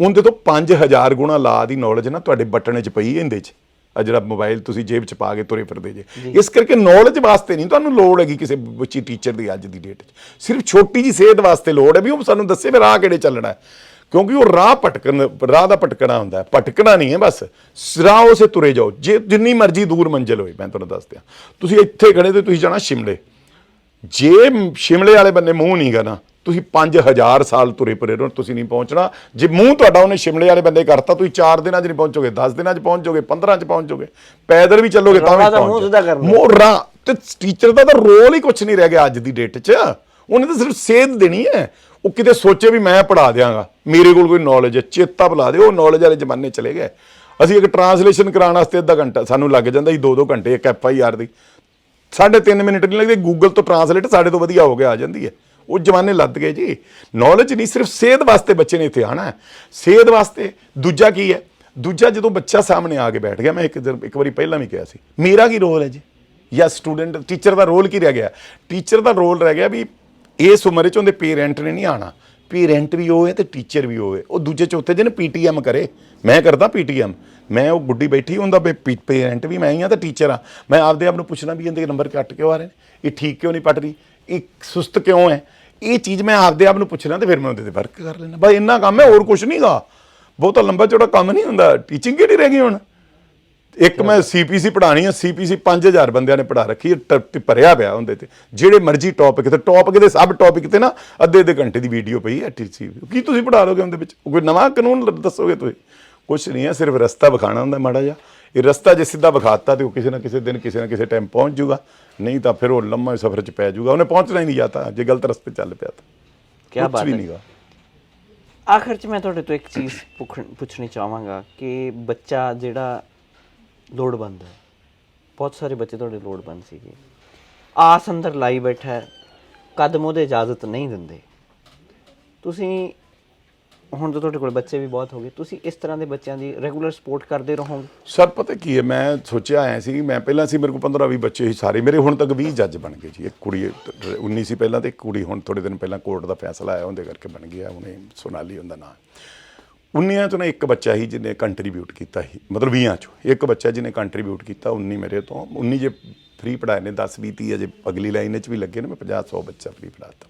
ਉਹਦੇ ਤੋਂ 5000 ਗੁਣਾ ਲਾ ਦੀ ਨੌਲੇਜ ਨਾ ਤੁਹਾਡੇ ਬਟਨ 'ਚ ਪਈ ਇਹਦੇ 'ਚ ਆ ਜਿਹੜਾ ਮੋਬਾਈਲ ਤੁਸੀਂ ਜੇਬ 'ਚ ਪਾ ਕੇ ਤੁਰੇ ਫਿਰਦੇ ਜੇ। ਇਸ ਕਰਕੇ ਨੌਲੇਜ ਵਾਸਤੇ ਨਹੀਂ ਤੁਹਾਨੂੰ ਲੋੜ ਹੈਗੀ ਕਿਸੇ ਬੱਚੀ ਟੀਚਰ ਦੀ ਅੱਜ ਦੀ ਡੇਟ 'ਚ। ਸਿਰਫ ਛੋਟੀ ਜੀ ਸਿਹਤ ਵਾਸਤੇ ਲੋੜ ਹੈ ਵੀ ਉਹ ਸਾਨੂੰ ਦੱਸੇ ਵੀ ਰਾਹ ਕਿਹੜੇ ਚੱਲਣਾ ਹੈ। ਕਿਉਂਕਿ ਉਹ ਰਾਹ ਭਟਕਣ ਰਾਹ ਦਾ ਭਟਕਣਾ ਹੁੰਦਾ ਹੈ ਭਟਕਣਾ ਨਹੀਂ ਹੈ ਬਸ। ਰਾਹ ਉਸੇ ਤੁਰੇ ਜਾਓ ਜੇ ਜਿੰਨੀ ਮਰਜ਼ੀ ਦੂਰ ਮੰਜ਼ਿਲ ਹੋਏ ਮੈਂ ਤੁਹਾਨੂੰ ਦੱਸ ਦਿਆਂ ਤੁਸੀਂ ਇੱਥੇ ਖੜੇ ਤੇ ਤੁਸੀਂ ਜਾਣਾ ਸ਼ਿਮਲੇ। ਜੇ ਸ਼ਿਮਲੇ ਵਾਲੇ ਬੰਨੇ ਮੂੰਹ ਨਹੀਂ ਗਾ ਨਾ ਤੁਸੀਂ 5000 ਸਾਲ ਤੁਰੇ ਪਰੇ ਰਹੋ ਤੁਸੀਂ ਨਹੀਂ ਪਹੁੰਚਣਾ। ਜੇ ਮੂੰਹ ਤੁਹਾਡਾ ਉਹਨੇ ਸ਼ਿਮਲੇ ਵਾਲੇ ਬੰਦੇ ਕਰਤਾ ਤੁਸੀਂ 4 ਦਿਨਾਂ 'ਚ ਨਹੀਂ ਪਹੁੰਚੋਗੇ 10 ਦਿਨਾਂ 'ਚ ਪਹੁੰਚੋਗੇ 15 'ਚ ਪਹੁੰਚੋਗੇ। ਪੈਦਲ ਵੀ ਚੱਲੋਗੇ ਤਾਂ ਵੀ। ਮੋਰਾਂ ਤੇ ਟੀਚਰ ਦਾ ਤਾਂ ਰੋਲ ਹੀ ਕੁਝ ਨਹੀਂ ਰਹਿ ਗਿਆ ਅੱਜ ਦੀ ਡੇਟ 'ਚ। ਉਹਨੇ ਤਾਂ ਸਿਰਫ ਸੇਧ ਦੇਣੀ ਹੈ। ਉਹ ਕਿਤੇ ਸੋਚੇ ਵੀ ਮੈਂ ਪੜਾ ਦਿਆਂਗਾ। ਮੇਰੇ ਕੋਲ ਕੋਈ ਨੌਲੇਜ ਹੈ ਚੇਤਾ ਬੁਲਾ ਦੇ ਉਹ ਨੌਲੇਜ ਵਾਲੇ ਜ਼ਮਾਨੇ ਚਲੇ ਗਏ। ਅਸੀਂ ਇੱਕ ਟਰਾਂਸਲੇਸ਼ਨ ਕਰਾਉਣ ਵਾਸਤੇ ਅੱਧਾ ਘੰਟਾ ਸਾਨੂੰ ਲੱਗ ਜਾਂਦਾ ਸੀ 2-2 ਘੰਟੇ ਇੱਕ ਐਫ ਆਈ ਆਰ ਦੀ। ਸਾਢੇ ਤਿੰਨ ਮਿੰਟ ਨਹੀਂ ਲੱਗਦੇ ਗੂਗਲ ਤੋਂ ਟਰਾਂਸਲੇਟ ਸਾਡੇ ਤੋਂ ਵਧੀਆ ਹੋ ਗਿਆ ਆ ਜਾਂਦੀ ਹੈ। ਉਹ ਜਮਾਨੇ ਲੱਦ ਗਏ ਜੀ। ਨੌਲੇਜ ਨਹੀਂ, ਸਿਰਫ ਸੇਧ ਵਾਸਤੇ ਬੱਚੇ ਨੇ ਇੱਥੇ ਆਣਾ ਹੈ। ਸੇਧ ਵਾਸਤੇ ਦੂਜਾ ਕੀ ਹੈ? ਦੂਜਾ ਜਦੋਂ ਬੱਚਾ ਸਾਹਮਣੇ ਆ ਕੇ ਬੈਠ ਗਿਆ, ਮੈਂ ਇੱਕ ਦਿਨ, ਇੱਕ ਵਾਰੀ ਪਹਿਲਾਂ ਵੀ ਕਿਹਾ ਸੀ, ਮੇਰਾ ਕੀ ਰੋਲ ਹੈ ਜੀ? ਜਾਂ ਸਟੂਡੈਂਟ ਟੀਚਰ ਦਾ ਰੋਲ ਕੀ ਰਹਿ ਗਿਆ? ਟੀਚਰ ਦਾ ਰੋਲ ਰਹਿ ਗਿਆ ਵੀ ਇਸ ਉਮਰ 'ਚ ਉਹਦੇ ਪੇਰੈਂਟ ਨੇ ਨਹੀਂ ਆਣਾ ਪੇਰੈਂਟ ਵੀ ਹੋਵੇ ਤੇ ਟੀਚਰ ਵੀ ਹੋਵੇ। ਉਹ ਦੂਜੇ ਚੌਥੇ ਦਿਨ ਪੀਟੀਐਮ ਕਰੇ। ਮੈਂ ਕਰਦਾ ਪੀਟੀਐਮ ਮੈਂ ਉਹ ਗੁੱਡੀ ਬੈਠੀ ਹੁੰਦਾ ਪੇਰੈਂਟ ਵੀ ਮੈਂ ਹੀ ਆ ਤੇ ਟੀਚਰ ਆ ਮੈਂ ਆਪਦੇ ਆਪ ਨੂੰ ਪੁੱਛਣਾ ਵੀ ਇਹਦੇ ਨੰਬਰ ਕੱਟ ਕਿਉਂ ਆ ਰਹੇ ਨੇ? ਇਹ ਠੀਕ ਕਿਉਂ ਨਹੀਂ ਪਟ ਰਹੀ? ਇਹ ਸੁਸਤ ਕਿਉਂ ਹੈ? ਇਹ ਚੀਜ਼ ਮੈਂ ਆਪਦੇ ਆਪ ਨੂੰ ਪੁੱਛਣਾ ਤੇ ਫਿਰ ਮੈਂ ਉਹਦੇ ਤੇ ਵਰਕ ਕਰ ਲੈਣਾ ਬਸ ਇੰਨਾ ਕੰਮ ਹੈ ਹੋਰ ਕੁਝ ਨਹੀਂਗਾ ਬਹੁਤਾ ਲੰਬਾ ਚੌੜਾ ਕੰਮ ਨਹੀਂ ਹੁੰਦਾ। ਟੀਚਿੰਗ ਕਿਹੜੀ ਰਹਿ ਗਈ ਹੁਣ? ਇੱਕ ਮੈਂ ਸੀਪੀਸੀ ਪੜਾਣੀ ਆ। ਸੀਪੀਸੀ 5000 ਬੰਦਿਆਂ ਨੇ ਪੜਾ ਰੱਖੀ ਹੈ ਭਰਿਆ ਪਿਆ ਉਹਦੇ ਤੇ। ਜਿਹੜੇ ਮਰਜ਼ੀ ਟੌਪਿਕ ਤੇ ਟੌਪਿਕ ਦੇ ਸਭ ਟੌਪਿਕ ਤੇ ਨਾ ਅੱਧੇ ਅੱਧੇ ਘੰਟੇ ਦੀ ਵੀਡੀਓ ਪਈ ਹੈ ਟੀਸੀ ਕੀ ਤੁਸੀਂ ਪੜਾ ਲੋਗੇ ਉਹਦੇ ਵਿੱਚ? ਕੋਈ ਨਵਾਂ ਕਾਨੂੰਨ ਦੱਸੋਗੇ ਤੁਸੀਂ? ਕੁਝ ਨਹੀਂ ਹੈ ਸਿਰਫ ਰਸਤਾ ਵਿਖਾਣਾ ਹੁੰਦਾ ਮਾੜਾ ਜਿਹਾ। ਇਹ ਰਸਤਾ ਜੇ ਸਿੱਧਾ ਵਿਖਾਤਾ ਤੇ ਉਹ ਕਿਸੇ ਨਾ ਕਿਸੇ ਦਿਨ ਕਿਸੇ ਨਾ ਕਿਸੇ ਟਾਈਮ ਪਹੁੰਚ ਜਾਊਗਾ। ਨਹੀਂ ਤਾਂ ਫਿਰ ਉਹ ਲੰਮਾ ਸਫ਼ਰ 'ਚ ਪੈ ਜਾਊਗਾ। ਉਹਨੇ ਪਹੁੰਚਣਾ ਹੀ ਨਹੀਂ ਜਾਂਦਾ ਜੇ ਗਲਤ ਰਸਤੇ ਚੱਲ ਪਿਆ ਤਾਂ। ਕੀ ਬਾਤ ਹੈ। ਨਹੀਂਗਾ ਆਖਰ 'ਚ ਮੈਂ ਤੁਹਾਡੇ ਤੋਂ ਇੱਕ ਚੀਜ਼ ਪੁੱਛਣ- ਪੁੱਛਣੀ ਚਾਹਾਂਗਾ ਕਿ ਬੱਚਾ ਜਿਹੜਾ ਲੋੜਵੰਦ ਹੈ ਬਹੁਤ ਸਾਰੇ ਬੱਚੇ ਤੁਹਾਡੇ ਲੋੜਵੰਦ ਸੀਗੇ। ਆਸ ਅੰਦਰ ਲਾਈ ਬੈਠਾ ਹੈ ਕਦਮ ਉਹਦੇ ਇਜਾਜ਼ਤ ਨਹੀਂ ਦਿੰਦੇ। ਤੁਸੀਂ ਹੁਣ ਤਾਂ ਤੁਹਾਡੇ ਕੋਲ ਬੱਚੇ ਵੀ ਬਹੁਤ ਹੋ ਗਏ। ਤੁਸੀਂ ਇਸ ਤਰ੍ਹਾਂ ਦੇ ਬੱਚਿਆਂ ਦੀ ਰੈਗੂਲਰ ਸਪੋਰਟ ਕਰਦੇ ਰਹੋਗੇ? ਸਰ, ਪਤਾ ਕੀ ਹੈ, ਮੈਂ ਸੋਚਿਆ ਆਇਆ ਸੀ ਮੈਂ ਪਹਿਲਾਂ ਸੀ, ਮੇਰੇ ਕੋਲ 15 20 ਬੱਚੇ ਸੀ ਸਾਰੇ। ਮੇਰੇ ਹੁਣ ਤੱਕ 20 ਜੱਜ ਬਣ ਗਏ ਜੀ। ਇੱਕ ਕੁੜੀ 19 ਸੀ ਪਹਿਲਾਂ ਤੇ ਇੱਕ ਕੁੜੀ ਹੁਣ ਥੋੜੇ ਦਿਨ ਪਹਿਲਾਂ ਕੋਰਟ ਦਾ ਫੈਸਲਾ ਆਇਆ, ਉਹਦੇ ਕਰਕੇ ਬਣ ਗਿਆ, ਉਹਨੇ ਸੋਨਾਲੀ ਉਹਦਾ ਨਾਮ 19 ਚੋਂ ਨਾ ਇੱਕ ਬੱਚਾ ਹੀ ਜਿਹਨੇ ਕੰਟਰੀਬਿਊਟ ਕੀਤਾ ਸੀ, ਮਤਲਬ 20 ਚੋਂ। ਇੱਕ ਬੱਚਾ ਜਿਹਨੇ ਕੰਟਰੀਬਿਊਟ ਕੀਤਾ 19 ਮੇਰੇ ਤੋਂ। 19 ਜੇ ਫ੍ਰੀ ਪੜਾਏ ਨੇ 10 20 30 ਅਜੇ ਅਗਲੀ ਲਾਈਨ 'ਚ ਵੀ ਲੱਗੇ ਨੇ, ਮੈਂ 50 100 ਬੱਚਾ ਫ੍ਰੀ ਪੜਾਤਾ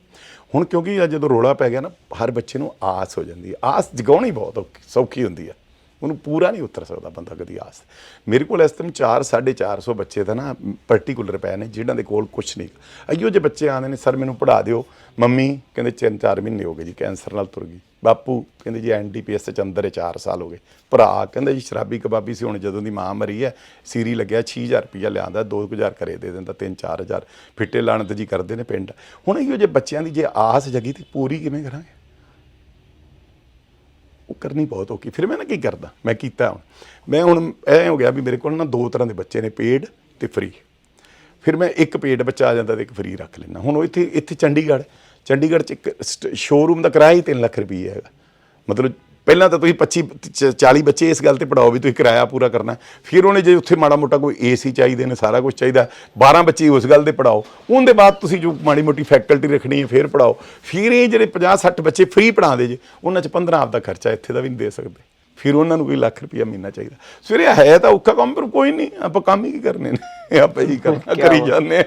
ਹੁਣ ਕਿਉਂਕਿ ਇਹ ਜਦੋਂ ਰੋਲਾ ਪੈ ਗਿਆ ਨਾ, ਹਰ ਬੱਚੇ ਨੂੰ ਆਸ ਹੋ ਜਾਂਦੀ ਹੈ। ਆਸ ਜਗਾਉਣੀ ਬਹੁਤ ਔਖੀ ਸੌਖੀ ਹੁੰਦੀ ਹੈ। ਉਹਨੂੰ ਪੂਰਾ ਨਹੀਂ ਉਤਰ ਸਕਦਾ ਬੰਦਾ ਕਦੀ ਆਸ ਮੇਰੇ ਕੋਲ ਇਸ ਟਾਈਮ 4 450 ਬੱਚੇ ਤਾਂ ਨਾ ਪਾਰਟਿਕੂਲਰ ਪਏ ਨੇ, ਜਿਨ੍ਹਾਂ ਦੇ ਕੋਲ ਕੁਝ ਨਹੀਂ। ਅਈਓ ਜੇ ਬੱਚੇ ਆਉਂਦੇ ਨੇ, ਸਰ, ਮੈਨੂੰ ਪੜਾ ਦਿਓ। ਮੰਮੀ ਕਹਿੰਦੇ 3-4 ਮਹੀਨੇ ਹੋ ਗਏ ਜੀ, ਕੈਂਸਰ ਨਾਲ ਤੁਰ ਗਈ। ਬਾਪੂ ਕਹਿੰਦੇ, ਜੀ ਐਨਡੀਪੀਐਸ ਚ ਅੰਦਰ 4 ਸਾਲ ਹੋ ਗਏ। ਭਰਾ ਕਹਿੰਦਾ, ਜੀ, ਸ਼ਰਾਬੀ ਕਬਾਬੀ ਸੀ, ਹੁਣ ਜਦੋਂ ਦੀ ਮਾਂ ਮਰੀ ਹੈ, ਸੀਰੀ ਲੱਗਿਆ 6000 ਰੁਪਇਆ ਲਿਆਂਦਾ 2000 ਕਰੇ ਦੇ ਦਿੰਦਾ 3-4000 ਫਿੱਟੇ ਲਾਣ 'ਤੇ ਜੀ ਕਰਦੇ ਨੇ ਪਿੰਡ। ਹੁਣ ਇਹੋ ਜੇ ਬੱਚਿਆਂ ਦੀ ਜੇ ਆਸ ਜਗੀ ਤੇ ਪੂਰੀ ਕਿਵੇਂ ਕਰਾਂਗੇ? ਉਹ ਕਰਨੀ ਬਹੁਤ ਔਖੀ। ਫਿਰ ਮੈਂ ਨਾ ਕੀ ਕਰਦਾ? ਮੈਂ ਕੀਤਾ ਹੁਣ। ਮੈਂ ਹੁਣ ਐ ਹੋ ਗਿਆ ਵੀ ਮੇਰੇ ਕੋਲ ਨਾ ਦੋ ਤਰ੍ਹਾਂ ਦੇ ਬੱਚੇ ਨੇ, ਪੇਡ ਤੇ ਫ੍ਰੀ। ਫਿਰ ਮੈਂ ਇੱਕ ਪੇਡ ਬੱਚਾ ਆ ਜਾਂਦਾ ਤੇ ਇੱਕ ਫ੍ਰੀ ਰੱਖ ਲੈਣਾ ਹੁਣ ਉਹ ਇੱਥੇ ਇੱਥੇ ਚੰਡੀਗੜ੍ਹ ਚੰਡੀਗੜ੍ਹ ਚ ਇੱਕ ਸ਼ੋਰੂਮ ਦਾ ਕਿਰਾਇਆ ਹੀ 3 ਲੱਖ ਰੁਪਏ ਹੈਗਾ। ਮਤਲਬ ਪਹਿਲਾਂ ਤਾਂ ਤੁਸੀਂ 25 ਚ- 40 ਬੱਚੇ ਇਸ ਗੱਲ ਤੇ ਪੜਾਓ ਵੀ ਤੁਸੀਂ ਕਿਰਾਇਆ ਪੂਰਾ ਕਰਨਾ। ਫਿਰ ਉਹਨੇ ਜੇ ਉੱਥੇ ਮਾੜਾ ਮੋਟਾ ਕੋਈ ਏਸੀ ਚਾਹੀਦੇ ਨੇ ਸਾਰਾ ਕੁਝ ਚਾਹੀਦਾ 12 ਬੱਚੇ ਉਸ ਗੱਲ ਦੇ ਪੜਾਓ। ਉਹਦੇ ਬਾਅਦ ਤੁਸੀਂ ਜੋ ਮਾੜੀ ਮੋਟੀ ਫੈਕਲਟੀ ਰੱਖਣੀ ਹੈ ਫਿਰ ਪੜਾਓ। ਫਿਰ ਇਹ ਜਿਹੜੇ 50 60 ਬੱਚੇ ਫ੍ਰੀ ਪੜਾਉਂਦੇ ਜੇ ਉਹਨਾਂ ਚ 15 ਆਪ ਦਾ ਖਰਚਾ ਇੱਥੇ ਦਾ ਵੀ ਨਹੀਂ ਦੇ ਸਕਦੇ। ਫਿਰ ਉਹਨਾਂ ਨੂੰ ਕੋਈ ਲੱਖ ਰੁਪਇਆ ਮਹੀਨਾ ਚਾਹੀਦਾ। ਸਵੇਰੇ ਹੈ ਤਾਂ ਔਖਾ ਕੰਮ ਪਰ ਕੋਈ ਨਹੀਂ ਆਪਾਂ ਕੰਮ ਹੀ ਕੀ ਕਰਨੇ ਨੇ? ਆਪਾਂ ਹੀ ਕਰਨਾ ਕਰੀ। ਜਾਂਦੇ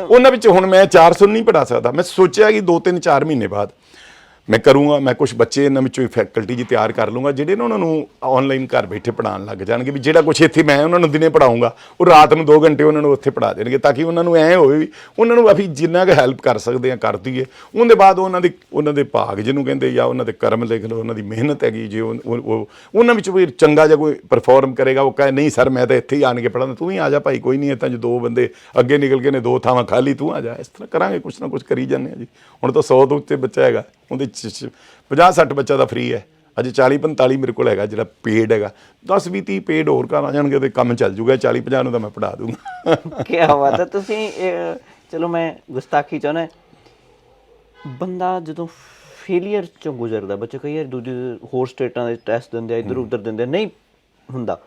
ਉਹਨਾਂ ਵਿੱਚ ਹੁਣ ਮੈਂ 400 ਨਹੀਂ ਪੜਾ ਸਕਦਾ। ਮੈਂ ਸੋਚਿਆ ਕਿ 2-3 4 ਮਹੀਨੇ ਬਾਅਦ ਮੈਂ ਕਰੂੰਗਾ, ਮੈਂ ਕੁਝ ਬੱਚੇ ਇਹਨਾਂ ਵਿੱਚੋਂ ਫੈਕਲਟੀ ਜੀ ਤਿਆਰ ਕਰ ਲੂੰਗਾ ਜਿਹੜੇ ਨਾ ਉਹਨਾਂ ਨੂੰ ਆਨਲਾਈਨ ਘਰ ਬੈਠੇ ਪੜਾਉਣ ਲੱਗ ਜਾਣਗੇ ਵੀ ਜਿਹੜਾ ਕੁਝ ਇੱਥੇ ਮੈਂ ਉਹਨਾਂ ਨੂੰ ਦਿਨੇ ਪੜਾਉਂਗਾ ਉਹ ਰਾਤ ਨੂੰ 2 ਘੰਟੇ ਉਹਨਾਂ ਨੂੰ ਉੱਥੇ ਪੜਾ ਦੇਣਗੇ ਤਾਂ ਕਿ ਉਹਨਾਂ ਨੂੰ ਐ ਹੋਵੇ ਵੀ ਉਹਨਾਂ ਨੂੰ ਅਸੀਂ ਜਿੰਨਾ ਕੁ ਹੈਲਪ ਕਰ ਸਕਦੇ ਆ ਕਰ ਦਈਏ। ਉਹਦੇ ਬਾਅਦ ਉਹਨਾਂ ਦੇ ਉਹਨਾਂ ਦੇ ਭਾਗ ਜਿਹਨੂੰ ਕਹਿੰਦੇ ਜਾਂ ਉਹਨਾਂ ਦੇ ਕਰਮ ਲਿਖ ਲਓ, ਉਹਨਾਂ ਦੀ ਮਿਹਨਤ ਹੈਗੀ ਜੇ ਉਹ ਉਹਨਾਂ ਵਿੱਚ ਕੋਈ ਚੰਗਾ ਜਿਹਾ ਕੋਈ ਪਰਫਾਰਮ ਕਰੇਗਾ, ਉਹ ਕਹੇ, ਨਹੀਂ ਸਰ ਮੈਂ ਤਾਂ ਇੱਥੇ ਹੀ ਆਣ ਕੇ ਪੜਾਂਦਾ ਤੂੰ ਵੀ ਆ ਜਾ ਭਾਈ, ਕੋਈ ਨਹੀਂ ਤਾਂ ਜੋ ਦੋ ਬੰਦੇ ਅੱਗੇ ਨਿਕਲ ਗਏ ਨੇ, ਦੋ ਥਾਵਾਂ ਖਾਲੀ, ਤੂੰ ਆ ਜਾ। ਇਸ ਤਰ੍ਹਾਂ ਕਰਾਂਗੇ, ਕੁਛ ਨਾ ਕੁਛ ਕਰੀ ਜਾਂਦੇ ਆ ਜੀ। ਹੁਣ ਤਾਂ 100 ਤੋਂ ਉੱਤੇ ਬੱਚਾ ਹੈਗਾ, ਉਹਦੇ 50 60 ਬੱਚਾ ਦਾ ਫ੍ਰੀ ਹੈ। ਅਜੇ 40 45 ਮੇਰੇ ਕੋਲ ਹੈਗਾ ਜਿਹੜਾ ਪੇਡ ਹੈਗਾ। 10 20 30 ਪੇਡ ਹੋਰ ਘਰ ਆ ਜਾਣਗੇ ਤੇ ਕੰਮ ਚੱਲ ਜੂਗਾ। 40 50 ਨੂੰ ਤਾਂ ਮੈਂ ਪੜਾ ਦੂੰਗਾ। ਕੀ ਬਾਤ ਹੈ। ਤੁਸੀਂ ਚਲੋ ਮੈਂ ਗੁਸਤਾਖੀ ਚਾਹੁੰਦਾ ਬੰਦਾ ਜਦੋਂ ਫੇਲਿਅਰ ਚੋਂ ਗੁਜ਼ਰਦਾ ਬੱਚੇ ਕਈ ਵਾਰ ਦੂਜੇ ਹੋਰ ਸਟੇਟਾਂ ਦੇ ਟੈਸਟ ਦਿੰਦੇ ਆ ਇੱਧਰ ਉੱਧਰ ਦਿੰਦੇ ਨਹੀਂ ਹੁੰਦਾ।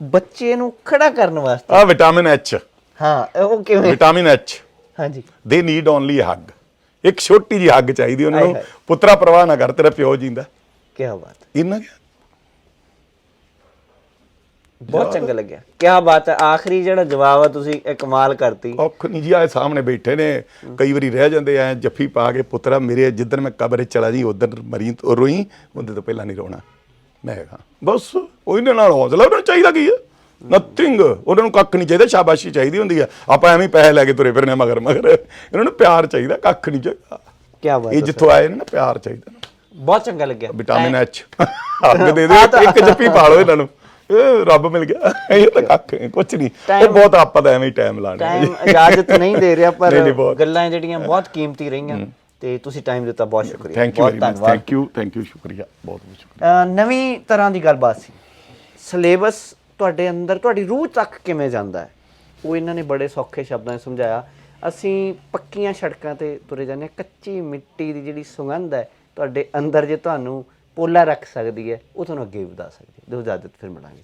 ਬੱਚੇ ਨੂੰ ਖੜਾ ਕਰਨ ਵਾਸਤੇ ਆ ਵਿਟਾਮਿਨ ਐਚ ਹਾਂ ਉਹ ਕਿਵੇਂ? ਵਿਟਾਮਿਨ ਐਚ ਹਾਂਜੀ। ਦੇ ਨੀਡ ਓਨਲੀ ਹੱਗ ਇੱਕ ਛੋਟੀ ਜੀ ਹੱਗ ਚਾਹੀਦੀ ਉਹਨਾਂ। ਨੂੰ। ਪੁੱਤਰਾ ਪ੍ਰਵਾਹ ਨਾ ਕਰ ਤੇਰਾ ਪਿਓ ਜਿੰਦਾ। ਕੀ ਬਾਤ ਇੰਨਾ ਕੀ ਬਹੁਤ ਚੰਗਾ ਲੱਗਿਆ। ਕੀ ਬਾਤ ਹੈ। ਆਖਰੀ ਜਿਹੜਾ ਜਵਾਬ ਆ ਤੁਸੀਂ ਇਹ ਕਮਾਲ ਕਰਤੀ। ਔਖ ਨਹੀਂ ਜੀ ਆਏ ਸਾਹਮਣੇ ਬੈਠੇ ਨੇ। ਕਈ ਵਾਰੀ ਰਹਿ ਜਾਂਦੇ ਐ ਜੱਫੀ ਪਾ ਕੇ ਪੁੱਤਰਾ ਮੇਰੇ ਜਿੱਦਣ ਮੈਂ ਕਬਰ 'ਚ ਚਲਾ ਜੀ ਉਧਰ ਮਰੀ ਰੋਈ ਉਹਦੇ ਤੋਂ ਪਹਿਲਾਂ ਨਹੀਂ ਰੋਣਾ। ਮੈਂ ਕਿਹਾ ਬਸ ਉਹਦੇ ਨਾਲ ਹੌਸਲਾ ਉਹਨਾਂ ਚਾਹੀਦਾ ਕੀ ਹੈ ਨਥਿੰਗ ਉਹਨਾਂ ਨੂੰ ਕੱਖ ਨਹੀਂ ਚਾਹੀਦਾ ਸ਼ਾਬਾਸ਼ੀ ਚਾਹੀਦੀ ਹੁੰਦੀ ਆ। ਆਪਾਂ ਐਵੇਂ ਪੈਸੇ ਲੈ ਕੇ ਤੁਰੇ ਫਿਰਨੇ ਮਗਰ ਮਗਰ। ਇਹਨਾਂ ਨੂੰ ਪਿਆਰ ਚਾਹੀਦਾ ਕੱਖ ਨਹੀਂ ਚਾਹੀਦਾ। ਬਾਤ ਇਹ ਜਿੱਥੋਂ ਆਏ ਨੇ ਨਾ ਪਿਆਰ ਚਾਹੀਦਾ। ਬਹੁਤ ਚੰਗਾ ਲੱਗਿਆ। ਵਿਟਾਮਿਨ ਐਚ ਅੱਗ ਦੇ ਦੇ ਇੱਕ ਜੱਫੀ ਪਾ ਲਓ ਇਹਨਾਂ ਨੂੰ। ਇਹ ਰੱਬ ਮਿਲ ਗਿਆ। ਇਹ ਤਾਂ ਕੱਖ ਕੁਛ ਨਹੀਂ ਇਹ ਬਹੁਤ ਆਪਾਂ ਤਾਂ ਐਵੇਂ ਹੀ ਟਾਈਮ ਲਾਣੇ ਟਾਈਮ ਇਜਾਜ਼ਤ ਨਹੀਂ ਦੇ ਰਿਹਾ ਪਰ। ਗੱਲਾਂ ਜਿਹੜੀਆਂ ਬਹੁਤ ਕੀਮਤੀ ਰਹੀਆਂ। ਤੇ ਤੁਸੀਂ ਟਾਈਮ ਦਿੱਤਾ ਬਹੁਤ ਸ਼ੁਕਰੀਆ। Thank you thank you thank you ਸ਼ੁਕਰੀਆ। ਬਹੁਤ ਬਹੁਤ ਸ਼ੁਕਰੀਆ। ਨਵੀਂ ਤਰ੍ਹਾਂ ਦੀ ਗੱਲਬਾਤ ਸੀ। ਸਿਲੇਬਸ ਤੁਹਾਡੇ ਅੰਦਰ, ਤੁਹਾਡੀ ਰੂਹ ਤੱਕ ਕਿਵੇਂ ਜਾਂਦਾ ਹੈ? ਉਹ ਇਹਨਾਂ ਨੇ ਬੜੇ ਸੌਖੇ ਸ਼ਬਦਾਂ 'ਚ ਸਮਝਾਇਆ। ਅਸੀਂ ਪੱਕੀਆਂ ਸੜਕਾਂ ਤੇ ਤੁਰੇ ਜਾਂਦੇ ਹਾਂ। ਕੱਚੀ ਮਿੱਟੀ ਦੀ ਜਿਹੜੀ ਸੁਗੰਧ ਹੈ, ਤੁਹਾਡੇ ਅੰਦਰ ਜੇ ਤੁਹਾਨੂੰ ਪੋਲਾ ਰੱਖ ਸਕਦੀ ਹੈ, ਉਹ ਤੁਹਾਨੂੰ ਅੱਗੇ ਵੀ ਵਧਾ ਸਕਦੀ ਹੈ। ਦਿਓ ਇਜਾਜ਼ਤ, ਫਿਰ ਮਿਲਾਂਗੇ।